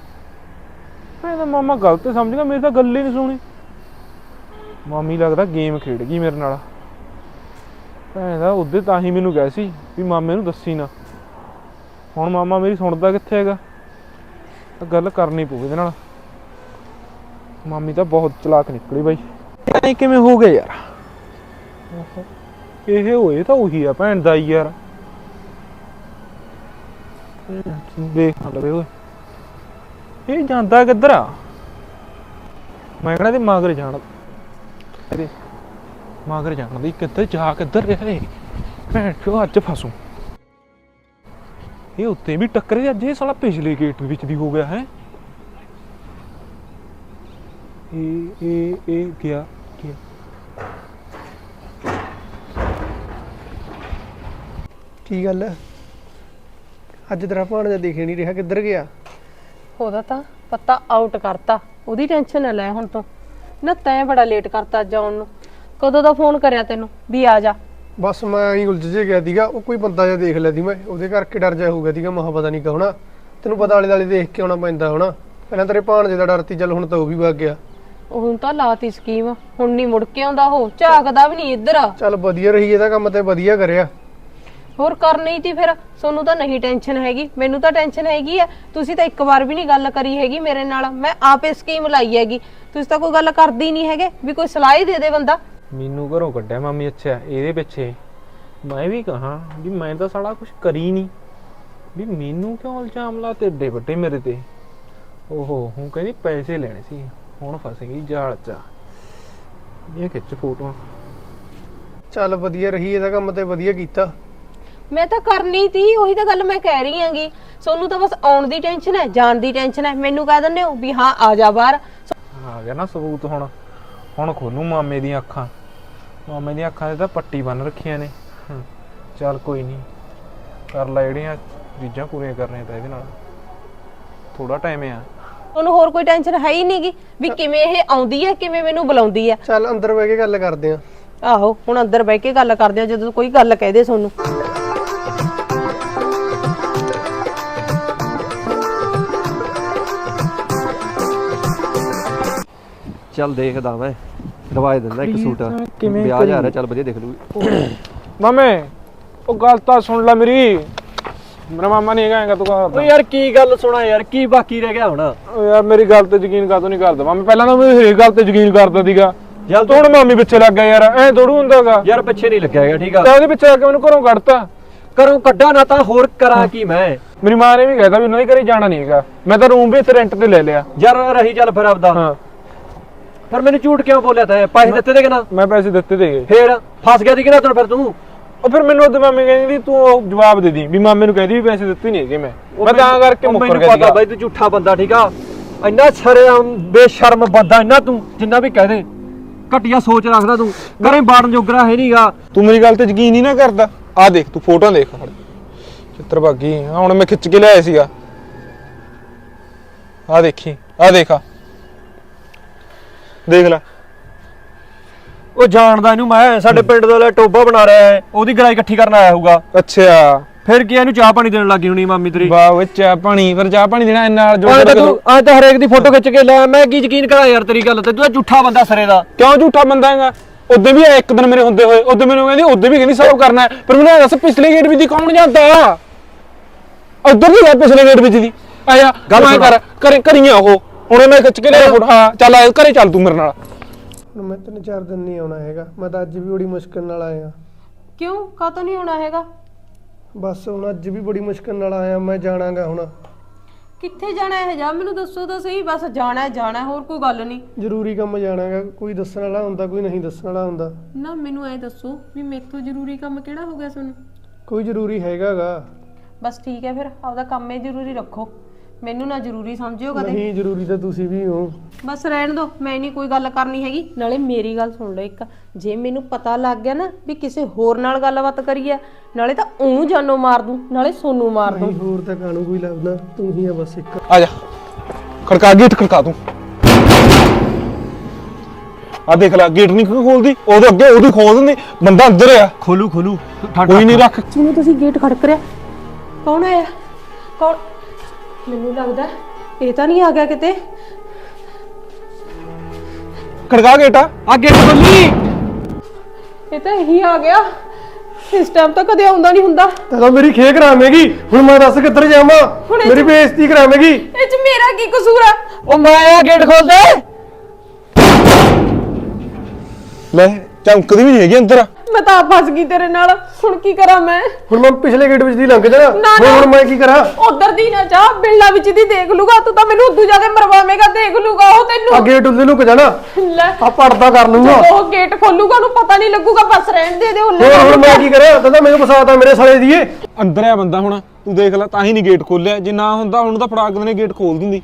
ਭੈਣ ਦਾ ਮਾਮਾ ਗਲਤ ਸਮਝ ਗਿਆ? ਮੇਰੀ ਤਾਂ ਗੱਲ ਹੀ ਨਹੀਂ ਸੁਣੀ। ਮਾਮੀ ਲੱਗਦਾ ਗੇਮ ਖੇਡ ਗਈ ਮੇਰੇ ਨਾਲ। ਭੈਣ ਦਾ ਉਹਦੇ ਤਾਂ ਹੀ ਮੈਨੂੰ ਕਹਿ ਸੀ ਵੀ ਮਾਮੇ ਨੂੰ ਦੱਸੀ ਨਾ। ਹੁਣ ਮਾਮਾ ਮੇਰੀ ਸੁਣਦਾ ਕਿੱਥੇ ਹੈਗਾ? ਤਾਂ ਗੱਲ ਕਰਨੀ ਪਊ ਇਹਦੇ ਨਾਲ। ਮਾਮੀ ਤਾਂ ਬਹੁਤ ਚਲਾਕ ਨਿਕਲੀ ਬਾਈ। ਐ ਕਿਵੇਂ ਹੋ ਗਿਆ ਯਾਰ। ਇਹ ਹੋਏ ਤਾਂ ਉਹੀ ਆ ਭੈਣ ਦਾ ਯਾਰ। ਦੇਖ ਲਵੇ ਓਏ। ਇਹ ਜਾਂਦਾ ਕਿੱਧਰ ਆ? ਮੈਂ ਕਹਿੰਦਾ ਤੇ ਮਾਗਰ ਜਾਣ। ਇਹਦੇ ਮਾਗਰ ਜਾਣ ਦੀ ਕਿੱਧਰ ਜਾ ਕਿੱਧਰ ਰਿਹਾ ਇਹ? ਭੈਣ ਚੋ ਅੱਜ ਫਸੂ? ਇਹ ਉੱਤੇ ਵੀ ਟੱਕਰੇ ਅੱਜ ਇਹ ਸਾਲਾ ਪਿਛਲੇ ਗੇਟ ਵਿੱਚ ਦੀ ਹੋ ਗਿਆ ਹੈ। ਇਹ ਇਹ ਇਹ ਗਿਆ ਗਿਆ। ਕੀ ਗੱਲ ਹੈ? ਅੱਜ ਤੇਰਾ ਭਾਣਜਾ ਦਿਖ ਨਹੀਂ ਰਿਹਾ ਕਿੱਧਰ ਗਿਆ। ਉਹਦਾ ਤਾਂ ਪੱਤਾ ਆਊਟ ਕਰਤਾ। ਉਹਦੀ ਟੈਨਸ਼ਨ ਨਾ ਲੈ ਹੁਣ ਤੋਂ। ਨਾ ਤੈਂ ਬੜਾ ਲੇਟ ਕਰਤਾ ਅੱਜ ਆਉਣ ਨੂੰ। ਕਦੋਂ ਦਾ ਫੋਨ ਕਰਿਆ ਤੈਨੂੰ? ਵੀ ਆ ਜਾ। ਬਸ ਮੈਂ ਐਂ ਉਲਝ ਜੇ ਗਿਆ ਸੀਗਾ ਉਹ ਕੋਈ ਬੰਦਾ ਜਿਹਾ ਦੇਖ ਲਿਆ ਸੀ ਮੈਂ ਉਹਦੇ ਕਰਕੇ ਡਰ ਜਾ ਹੋ ਗਿਆ ਸੀਗਾ ਮਹਾ ਪਤਾ ਨਹੀਂ ਕਹਣਾ ਤੈਨੂੰ ਪਤਾ ਆਲੇ ਦਾਲੇ ਦੇਖ ਕੇ ਆਉਣਾ ਪੈਂਦਾ ਹੋਣਾ। ਪਹਿਲਾਂ ਤੇਰੇ ਭਾਣਜੇ ਦਾ ਡਰ ਸੀ ਚੱਲ ਹੁਣ ਤਾਂ ਉਹ ਵੀ ਵਗ ਗਿਆ। ਹੁਣ ਤਾਂ ਲਾਤੀ ਸਕੀਮ ਹੁਣ ਨਹੀਂ ਮੁੜ ਕੇ ਆਉਂਦਾ ਉਹ ਝਾਕਦਾ ਵੀ ਨਹੀਂ ਇੱਧਰ। ਚੱਲ ਵਧੀਆ ਰਹੀ ਇਹਦਾ ਕੰਮ ਤੇ ਵਧੀਆ ਕਰਿਆ। ਹੋਰ ਕਰਨੀ ਤੀ ਫਿਰ? ਸੋਨੂੰ ਤਾਂ ਨਹੀਂ ਟੈਨਸ਼ਨ ਹੈਗੀ। ਮੈਨੂੰ ਤਾਂ ਟੈਨਸ਼ਨ ਹੈਗੀ ਆ। ਤੁਸੀਂ ਤਾਂ ਇੱਕ ਵਾਰ ਵੀ ਨਹੀਂ ਗੱਲ ਕਰੀ ਹੈਗੀ ਮੇਰੇ ਨਾਲ। ਮੈਂ ਆਪੇ ਸਕੀਮ ਲਾਈ ਹੈਗੀ। ਤੁਸੀਂ ਤਾਂ ਕੋਈ ਗੱਲ ਕਰਦੀ ਨਹੀਂ ਹੈਗੇ ਵੀ ਕੋਈ ਸਲਾਹ ਹੀ ਦੇ ਦੇ ਬੰਦਾ। ਮੈਨੂੰ ਘਰੋਂ ਕੱਢਿਆ ਮਾਮੀ ਅੱਛਾ ਇਹਦੇ ਪਿੱਛੇ। ਮੈਂ ਵੀ ਕਹਾ ਵੀ ਮੈਂ ਤਾਂ ਸਾਲਾ ਕੁਝ ਕਰੀ ਨਹੀਂ। ਵੀ ਮੈਨੂੰ ਕਿਉਂ ਇਲਜ਼ਾਮ ਲਾਤੇ ਏਡੇ ਵੱਡੇ ਮੇਰੇ ਤੇ? ਓਹੋ ਹੁਣ ਕਹਿੰਦੀ ਪੈਸੇ ਲੈਣੇ ਸੀ। ਹੁਣ ਫਸ ਗਈ ਜਾਲ ਚ। ਇਹ ਖਿੱਚ ਫੋਟੋਆਂ। ਚੱਲ ਵਧੀਆ ਰਹੀ ਇਹਦਾ ਕੰਮ ਤੇ ਵਧੀਆ ਕੀਤਾ। ਮੈਂ ਤਾਂ ਕਰਨੀ ਤੀ ਉਹੀ ਤਾਂ ਗੱਲ ਮੈਂ ਕਹਿ ਰਹੀ ਆਂਗੀ। ਸੋਨੂੰ ਤਾਂ ਬਸ ਆਉਣ ਦੀ ਟੈਨਸ਼ਨ ਹੈ ਜਾਣ ਦੀ ਟੈਨਸ਼ਨ ਹੈ। ਮੈਨੂੰ ਕਹਿ ਦਿੰਦੇ ਹੋ ਵੀ ਹਾਂ ਆ ਜਾ ਬਾਹਰ। ਆ ਗਿਆ ਨਾ ਸਬੂਤ ਹੁਣ। ਹੁਣ ਖੋਲੂ ਮਾਮੇ ਦੀਆਂ ਅੱਖਾਂ। ਮਾਮੇ ਦੀਆਂ ਅੱਖਾਂ 'ਤੇ ਤਾਂ ਪੱਟੀ ਬੰਨ ਰੱਖੀਆਂ ਨੇ। ਹਮ, ਚੱਲ ਕੋਈ ਨਹੀਂ ਕਰ ਲੈ ਜਿਹੜੀਆਂ ਚੀਜ਼ਾਂ ਪੂਰੀਆਂ ਕਰਨੀਆਂ ਤਾਂ ਇਹਦੇ ਨਾਲ। ਥੋੜਾ ਟਾਈਮ ਆ। ਉਹਨੂੰ ਹੋਰ ਕੋਈ ਟੈਨਸ਼ਨ ਹੈ ਹੀ ਨਹੀਂਗੀ ਵੀ ਕਿਵੇਂ ਇਹ ਆਉਂਦੀ ਹੈ ਕਿਵੇਂ ਮੈਨੂੰ ਬੁਲਾਉਂਦੀ ਹੈ। ਚੱਲ ਅੰਦਰ ਬਹਿ ਕੇ ਗੱਲ ਕਰਦੇ ਆਂ ਆਹੋ ਹੁਣ ਅੰਦਰ ਬਹਿ ਕੇ ਗੱਲ ਕਰਦੇ ਆ ਜਦੋਂ ਕੋਈ ਗੱਲ ਕਹਦੇ ਸੋਨੂੰ। ਚੱਲ ਦੇਖਦਾ ਮੈਂ ਦਵਾਈ ਦਿੰਦਾ ਇੱਕ ਸੂਟ। ਕਿਵੇਂ ਵਿਆਹ ਜਾ ਰਿਹਾ ਚੱਲ ਵਧੀਆ ਦੇਖ ਲੂਗੀ ਮਾਮੇ ਉਹ ਗੱਲ ਤਾਂ ਸੁਣ ਲੈ ਮੇਰੀ। ਮੇਰਾ ਮਾਮਾ ਨਹੀਂ ਹੈਗਾ ਤੂੰ ਓ ਕਹਾਂ ਯਾਰ ਕੀ ਗੱਲ ਸੁਣਾ ਯਾਰ ਕੀ ਬਾਕੀ ਰਹਿ ਗਿਆ ਹੁਣ? ਓ ਯਾਰ ਮੇਰੀ ਗੱਲ ਤੇ ਯਕੀਨ ਕਾਤੋਂ ਨਹੀਂ ਕਰਦਾ। ਮਾਮੇ ਪਹਿਲਾਂ ਤਾਂ ਮੈਂ ਹਰੇਕ ਗੱਲ ਤੇ ਯਕੀਨ ਕਰਦਾ ਸੀਗਾ। ਚੱਲ ਤੂੰ ਹੁਣ ਮਾਮੀ ਪਿੱਛੇ ਲੱਗ ਗਿਆ ਯਾਰ ਐ ਥੋੜੂ ਹੁੰਦਾਗਾ। ਯਾਰ ਪਿੱਛੇ ਨਹੀਂ ਲੱਗਿਆ ਹੈਗਾ ਠੀਕ ਆ? ਤਾਂ ਉਹਦੇ ਪਿੱਛੇ ਆ ਕੇ ਮੈਨੂੰ ਘਰੋਂ ਕੱਢਤਾ। ਕਰੋ ਕੱਢਾ ਨਾ ਤਾਂ ਹੋਰ ਕਰਾਂ ਕੀ ਮੈਂ? ਮੇਰੀ ਮਾਂ ਨੇ ਵੀ ਕਹਿਤਾ ਵੀ ਉਹਨਾਂ ਦੇ ਘਰੇ ਜਾਣਾ ਨਹੀਂ ਹੈਗਾ। ਮੈਂ ਤਾਂ ਰੂਮ ਵੀ ਇੱਥੇ ਰੈਂਟ ਤੇ ਲੈ ਲਿਆ। ਯਾਰ ਰਹੀ ਚੱਲ ਫਿਰ ਆਪਦਾ। ਪਰ ਮੈਨੂੰ ਝੂਠ ਕਿਉਂ ਬੋਲਿਆ ਤੈਂ? ਪੈਸੇ ਦਿੱਤੇ ਤੇ ਕਿ ਨਾ ਮੈਂ ਪੈਸੇ ਦਿੱਤੇ ਤੇਗੇ ਫੇਰ? ਫਸ ਗਿਆ ਸੀ ਕਿ ਨਾ ਤੂੰ ਫਿਰ ਤੂੰ? ਉਹ ਫਿਰ ਮੈਨੂੰ ਉਹਦੇ ਮਾਮੇ ਕਹਿੰਦੀ ਤੂੰ ਉਹ ਜਵਾਬ ਦੇ ਦੀ ਵੀ ਮਾਮੇ ਨੂੰ ਕਹਿੰਦੀ ਵੀ ਪੈਸੇ ਦਿੱਤੇ ਨਹੀਂ ਹੈਗੇ ਮੈਂ। ਮੈਂ ਤਾਂ ਕਰਕੇ ਮੁੱਕਰ ਮੈਨੂੰ ਗਿਆ ਪਤਾ ਸੀਗਾ। ਬਾਈ ਤੂੰ ਝੂਠਾ ਬੰਦਾ ਠੀਕ ਆ? ਇੰਨਾ ਸ਼ਰਮ ਬੇਸ਼ਰਮ ਬੰਦਾ ਇੰਨਾ ਤੂੰ ਜਿੰਨਾ ਵੀ ਕਹਿ ਦੇ ਘਟੀਆ ਸੋਚ ਰੱਖਦਾ ਤੂੰ। ਕਰੇ ਬਾੜਨ ਜੋਗਰਾ ਹੈ ਨਹੀਂਗਾ ਤੂੰ ਮੇਰੀ ਗੱਲ ਤੇ ਯਕੀਨ ਹੀ ਨਾ ਕਰਦਾ। ਆ ਦੇਖ ਤੂੰ ਫੋਟੋ ਦੇਖ ਹੁਣ। ਚਿੱਤਰ ਭਾਗੀ ਹੁਣ ਮੈਂ ਖਿੱਚ ਕੇ ਲਿਆਇਆ ਸੀਗਾ। ਆ ਦੇਖੀ ਆ ਦੇਖਾ ਦੇਖ ਲੈ। ਉਹ ਜਾਣਦਾ ਇਹਨੂੰ ਮੈਂ ਸਾਡੇ ਪਿੰਡ ਦਾ ਲੈ ਟੋਬਾ ਬਣਾ ਰਿਹਾ ਹੈ ਉਹਦੀ ਗਰਾਈ ਇਕੱਠੀ ਕਰਨ ਆਇਆ ਹੋਊਗਾ। ਅੱਛਾ। ਫਿਰ ਕੀ ਇਹਨੂੰ ਚਾਹ ਪਾਣੀ ਦੇਣ ਲੱਗੀ ਹੋਣੀ ਮਾਮੀ ਤੇਰੀ। ਵਾਹ ਵਿੱਚ ਚਾਹ ਪਾਣੀ ਫਿਰ ਚਾਹ ਪਾਣੀ ਦੇਣਾ ਨਾਲ ਜੋ ਆਹ ਤਾਂ ਆਹ ਤਾਂ ਹਰੇਕ ਦੀ ਫੋਟੋ ਖਿੱਚ ਕੇ ਲੈ ਮੈਂ ਕੀ ਯਕੀਨ ਕਰਾਂ ਯਾਰ ਤੇਰੀ ਗੱਲ ਤੇ ਤੂੰ ਤਾਂ ਝੂਠਾ ਬੰਦਾ ਸਰੇ ਦਾ। ਕਿਉਂ ਝੂਠਾ ਬੰਦਾ ਹੈਗਾ? ਉਦੋਂ ਵੀ ਇੱਕ ਦਿਨ ਮੇਰੇ ਹੁੰਦੇ ਹੋਏ ਉਦੋਂ ਮੈਨੂੰ ਕਹਿੰਦੀ ਉਦੋਂ ਵੀ ਕਹਿੰਦੀ ਸਭ ਕਰਨਾ ਪਰ ਮੈਨੂੰ ਦੱਸ ਪਿਛਲੇ ਗੇਟ ਵਿੱਚ ਦੀ ਕੌਣ ਜਾਂਦਾ? ਉਧਰ ਦੀ ਹੈ ਪਿਛਲੇ ਗੇਟ ਵਿੱਚ ਦੀ। ਆਇਆ ਗੱਲ ਕਰੇ ਕਰੀਆਂ ਉਹ। ਹੁਣ ਮੈਂ ਖਿੱਚ ਕੇ ਲਿਆ ਫੋਟੋ ਹਾਂ ਚੱਲ ਆ ਘਰੇ ਚੱਲ ਤੂੰ ਮੇਰੇ ਨਾਲ। ਹੁਣ ਮੈਂ ਤਿੰਨ ਚਾਰ ਦਿਨ ਨਹੀਂ ਆਉਣਾ ਹੈਗਾ। ਮੈਂ ਤਾਂ ਅੱਜ ਵੀ ਬੜੀ ਮੁਸ਼ਕਲ ਨਾਲ ਆਇਆ। ਕਿਉਂ? ਕਾਤੋਂ ਨਹੀਂ ਆਉਣਾ ਹੈਗਾ? ਬਸ ਹੁਣ ਅੱਜ ਵੀ ਬੜੀ ਮੁਸ਼ਕਲ ਨਾਲ ਆਇਆ ਮੈਂ ਜਾਣਾਗਾ ਹੁਣ। ਕਿੱਥੇ ਜਾਣਾ ਹੈ ਜਾ ਮੈਨੂੰ ਦੱਸੋ ਤਾਂ ਸਹੀ। ਬਸ ਜਾਣਾ ਹੈ ਜਾਣਾ ਹੈ, ਹੋਰ ਕੋਈ ਗੱਲ ਨਹੀਂ। ਜ਼ਰੂਰੀ ਕੰਮ ਜਾਣਾਗਾ। ਕੋਈ ਦੱਸਣ ਵਾਲਾ ਹੁੰਦਾ ਕੋਈ ਨਹੀਂ ਦੱਸਣ ਵਾਲਾ ਹੁੰਦਾ। ਨਾ ਮੈਨੂੰ ਐ ਦੱਸੋ ਵੀ ਮੇਥੋਂ ਜ਼ਰੂਰੀ ਕੰਮ ਕਿਹੜਾ ਹੋ ਗਿਆ ਤੁਹਾਨੂੰ? ਕੋਈ ਜ਼ਰੂਰੀ ਹੈਗਾਗਾ। ਬਸ ਠੀਕ ਹੈ ਫਿਰ ਆਪਦਾ ਕੰਮ ਹੀ ਜ਼ਰੂਰੀ ਰੱਖੋ। ਮੈਨੂੰ ਨਾ ਜ਼ਰੂਰੀ ਸਮਝਿਓ ਕਦੇ। ਨਹੀਂ ਜ਼ਰੂਰੀ ਤਾਂ ਤੁਸੀਂ ਵੀ ਹੋ। ਬਸ ਰਹਿਣ ਦੋ ਮੈਂ ਨਹੀਂ ਕੋਈ ਗੱਲ ਕਰਨੀ ਹੈਗੀ। ਨਾਲੇ ਮੇਰੀ ਗੱਲ ਸੁਣ ਲਓ ਇੱਕ ਜੇ ਮੈਨੂੰ ਪਤਾ ਲੱਗ ਗਿਆ ਨਾ ਵੀ ਕਿਸੇ ਹੋਰ ਨਾਲ ਗੱਲਬਾਤ ਕਰੀ ਹੈ ਨਾਲੇ ਤਾਂ ਉਹਨੂੰ ਜਾਨੋਂ ਮਾਰ ਦੂੰ ਨਾਲੇ ਸੋਨੂੰ ਮਾਰ ਦੂੰ। ਨਹੀਂ ਹੋਰ ਤਾਂ ਕਾਨੂੰ ਕੋਈ ਲੱਭਦਾ ਤੂੰ ਹੀ ਆ ਬਸ ਇੱਕ। ਆ ਜਾ। ਖੜਕਾ ਗੇਟ ਖੜਕਾ ਤੂੰ। ਆ ਦੇਖ ਲੈ ਗੇਟ ਨਹੀਂ ਖੋਲਦੀ? ਉਹਦੇ ਅੱਗੇ ਉਹਦੀ ਖੋਲ ਦਿੰਦੀ ਬੰਦਾ ਅੰਦਰ ਆ। ਖੋਲੂ ਖੋਲੂ ਕੋਈ ਨਹੀਂ ਰੱਖ। ਜਿਵੇਂ ਤੁਸੀਂ ਗੇਟ ਖੜਕ ਰਿਆ। ਕੌਣ ਆਇਆ? ਕੌਣ ਮੈਨੂੰ ਲੱਗਦਾ ਇਹ ਤਾਂ ਨਹੀਂ ਆ ਗਿਆ ਕਿਤੇ। ਖੜਕਾ ਗੇਟ। ਆ ਗੇਟ ਖੋਲੀ ਇਹ ਤਾਂ ਇਹੀ ਆ ਗਿਆ। ਇਸ ਟਾਈਮ ਤਾਂ ਕਦੇ ਆਉਂਦਾ ਨਹੀਂ ਹੁੰਦਾ। ਤਾਂ ਤਾਂ ਮੇਰੀ ਖੇ ਕਰਾਵੇਂਗੀ। ਹੁਣ ਮੈਂ ਦੱਸ ਕਿੱਧਰ ਜਾਵਾਂ? ਹੁਣ ਇਹ 'ਚ- ਮੇਰੀ ਬੇਇੱਜ਼ਤੀ ਕਰਾਵੇਂਗੀ। ਇਹ ਚ ਮੇਰਾ ਕੀ ਕਸੂਰ ਆ? ਉਹ ਮੈਂ ਆ ਗੇਟ ਖੋਲ ਦੇ ਲੈ ਚਮਕਦੀ ਵੀ ਨਹੀਂ ਹੈਗੀ ਅੰਦਰ। ਮੈਂ ਤਾਂ ਆਪ ਫਸ ਗਈ ਤੇਰੇ ਨਾਲ। ਹੁਣ ਕੀ ਕਰਾਂ ਮੈਂ? ਹੁਣ ਮੈਂ ਪਿਛਲੇ ਗੇਟ ਵਿੱਚ ਦੀ ਲੰਘ ਜਾਣਾ। ਨਾ, ਹੁਣ ਨਾ। ਹੁਣ ਮੈਂ ਕੀ ਕਰਾਂ? ਉਧਰ ਦੀ ਨਾ ਜਾ ਬਿੱਲਾ ਵਿੱਚ ਦੀ ਦੇਖ ਲੂਗਾ ਤੂੰ ਤਾਂ ਮੈਨੂੰ ਉਦੋਂ ਜਾ ਕੇ ਮਰਵਾਵੇਂਗਾ ਦੇਖ ਲੂਗਾ ਉਹ ਆ ਤੈਨੂੰ ਗੇਟ ਉੱਤੇ ਲੁਕ ਜਾਣਾ। ਲੈ। ਆ ਪਰਦਾ ਕਰ ਲੂੰਗਾ ਉਹ ਗੇਟ ਖੋਲੂਗਾ ਉਹਨੂੰ ਪਤਾ ਨਹੀਂ ਲੱਗੂਗਾ ਬਸ ਰਹਿਣ ਦੇ ਦੇ ਉਹਨੇ ਹੋਰ ਹੁਣ ਮੈਂ ਕੀ ਕਰਾਂ? ਤਾਂ ਤਾਂ ਮੈਨੂੰ ਫਸਾਤਾ ਮੇਰੇ ਸਾਲੇ ਦੀਏ। ਅੰਦਰ ਆ ਬੰਦਾ ਹੁਣ ਤੂੰ ਦੇਖ ਲੈ ਤਾਂ ਹੀ ਨਹੀਂ ਗੇਟ ਖੋਲਿਆ। ਜੇ ਨਾ ਹੁੰਦਾ ਹੁਣ ਤਾਂ ਫੜਾਕ ਨੇ ਗੇਟ ਖੋਲ ਦਿੰਦੀ।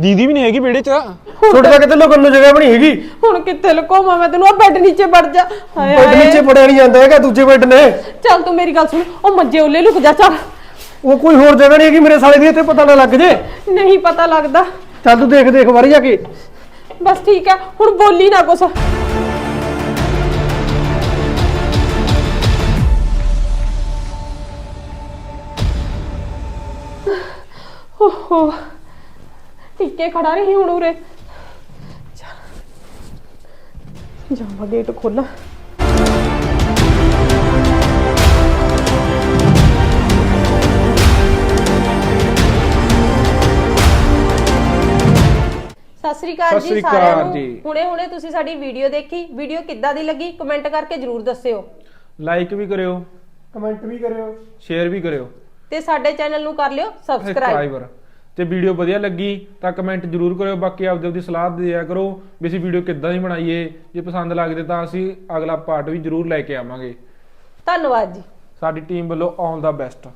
ਦੀਦੀ ਵੀ ਨਹੀਂ ਹੈਗੀ ਵਿਹੜੇ 'ਚ। ਛੋਟੇ ਦਾ ਕਿਤੇ ਲੁਕਣ ਨੂੰ ਜਗ੍ਹਾ ਬਣੀ ਹੈਗੀ। ਹੁਣ ਕਿੱਥੇ ਲੁਕੋਵਾਂ ਮੈਂ ਤੈਨੂੰ? ਆ ਬੈੱਡ ਨੀਚੇ ਵੜ ਜਾ। ਹਾਏ ਬੈੱਡ ਹਾਏ। ਨੀਚੇ ਪੜਿਆ ਨਹੀਂ ਜਾਂਦਾ ਹੈਗਾ ਦੂਜੇ ਬੈੱਡ ਨੇ। ਚੱਲ ਤੂੰ ਮੇਰੀ ਗੱਲ ਸੁਣ ਉਹ ਮੰਜੇ ਉੱਲੇ ਲੁਕ ਜਾ ਚੱਲ। ਉਹ ਕੋਈ ਹੋਰ ਜਗ੍ਹਾ ਨਹੀਂ ਹੈਗੀ ਮੇਰੇ ਸਾਲੇ ਦੀ ਇੱਥੇ ਪਤਾ ਨਾ ਲੱਗ ਜੇ। ਨਹੀਂ ਪਤਾ ਲੱਗਦਾ। ਚੱਲ ਤੂੰ ਦੇਖ ਦੇਖ ਬਾਰੀ ਜਾ ਕੇ। ਬਸ ਠੀਕ ਹੈ ਹੁਣ ਬੋਲੀ ਨਾ ਕੁਛ। ਓਹੋ। ਟਿੱਕੇ ਖੜਾ ਰਹੀ ਹੁਣ ਉਰੇ। ਜਾਵਾਂ ਗੇਟ ਖੋਲਾਂ ਸਤਿ ਸ੍ਰੀ ਅਕਾਲ ਸਤਿ ਜੀ ਸ੍ਰੀ ਸਾਰਿਆਂ ਨੂੰ। ਹੁਣੇ ਹੁਣੇ ਤੁਸੀਂ ਸਾਡੀ ਵੀਡੀਓ ਦੇਖੀ। ਵੀਡੀਓ ਕਿੱਦਾਂ ਦੀ ਲੱਗੀ? ਕਮੈਂਟ ਕਰਕੇ ਜਰੂਰ ਦੱਸਿਓ। ਲਾਈਕ ਵੀ ਕਰਿਓ। ਕਮੈਂਟ ਵੀ ਕਰਿਓ। ਸ਼ੇਅਰ ਵੀ ਕਰਿਓ। ਤੇ ਸਾਡੇ ਚੈਨਲ ਨੂੰ ਕਰ ਲਿਓ ਸਬਸਕ੍ਰਾਈਬ। ਸਬਸਕ੍ਰਾਈਬਰ ਤੇ ਵੀਡੀਓ ਵਧੀਆ ਲੱਗੀ ਤਾਂ ਕਮੈਂਟ ਜ਼ਰੂਰ ਕਰਿਓ ਬਾਕੀ ਆਪਦੇ ਆਪਦੀ ਸਲਾਹ ਦਿਆ ਕਰੋ ਵੀ ਅਸੀਂ ਵੀਡੀਓ ਕਿੱਦਾਂ ਦੀ ਬਣਾਈਏ। ਜੇ ਪਸੰਦ ਲੱਗਦੇ ਤਾਂ ਅਸੀਂ ਅਗਲਾ ਪਾਰਟ ਵੀ ਜ਼ਰੂਰ ਲੈ ਕੇ ਆਵਾਂਗੇ। ਧੰਨਵਾਦ ਜੀ। ਸਾਡੀ ਟੀਮ ਵੱਲੋਂ ਆਲ ਦਾ ਬੈਸਟ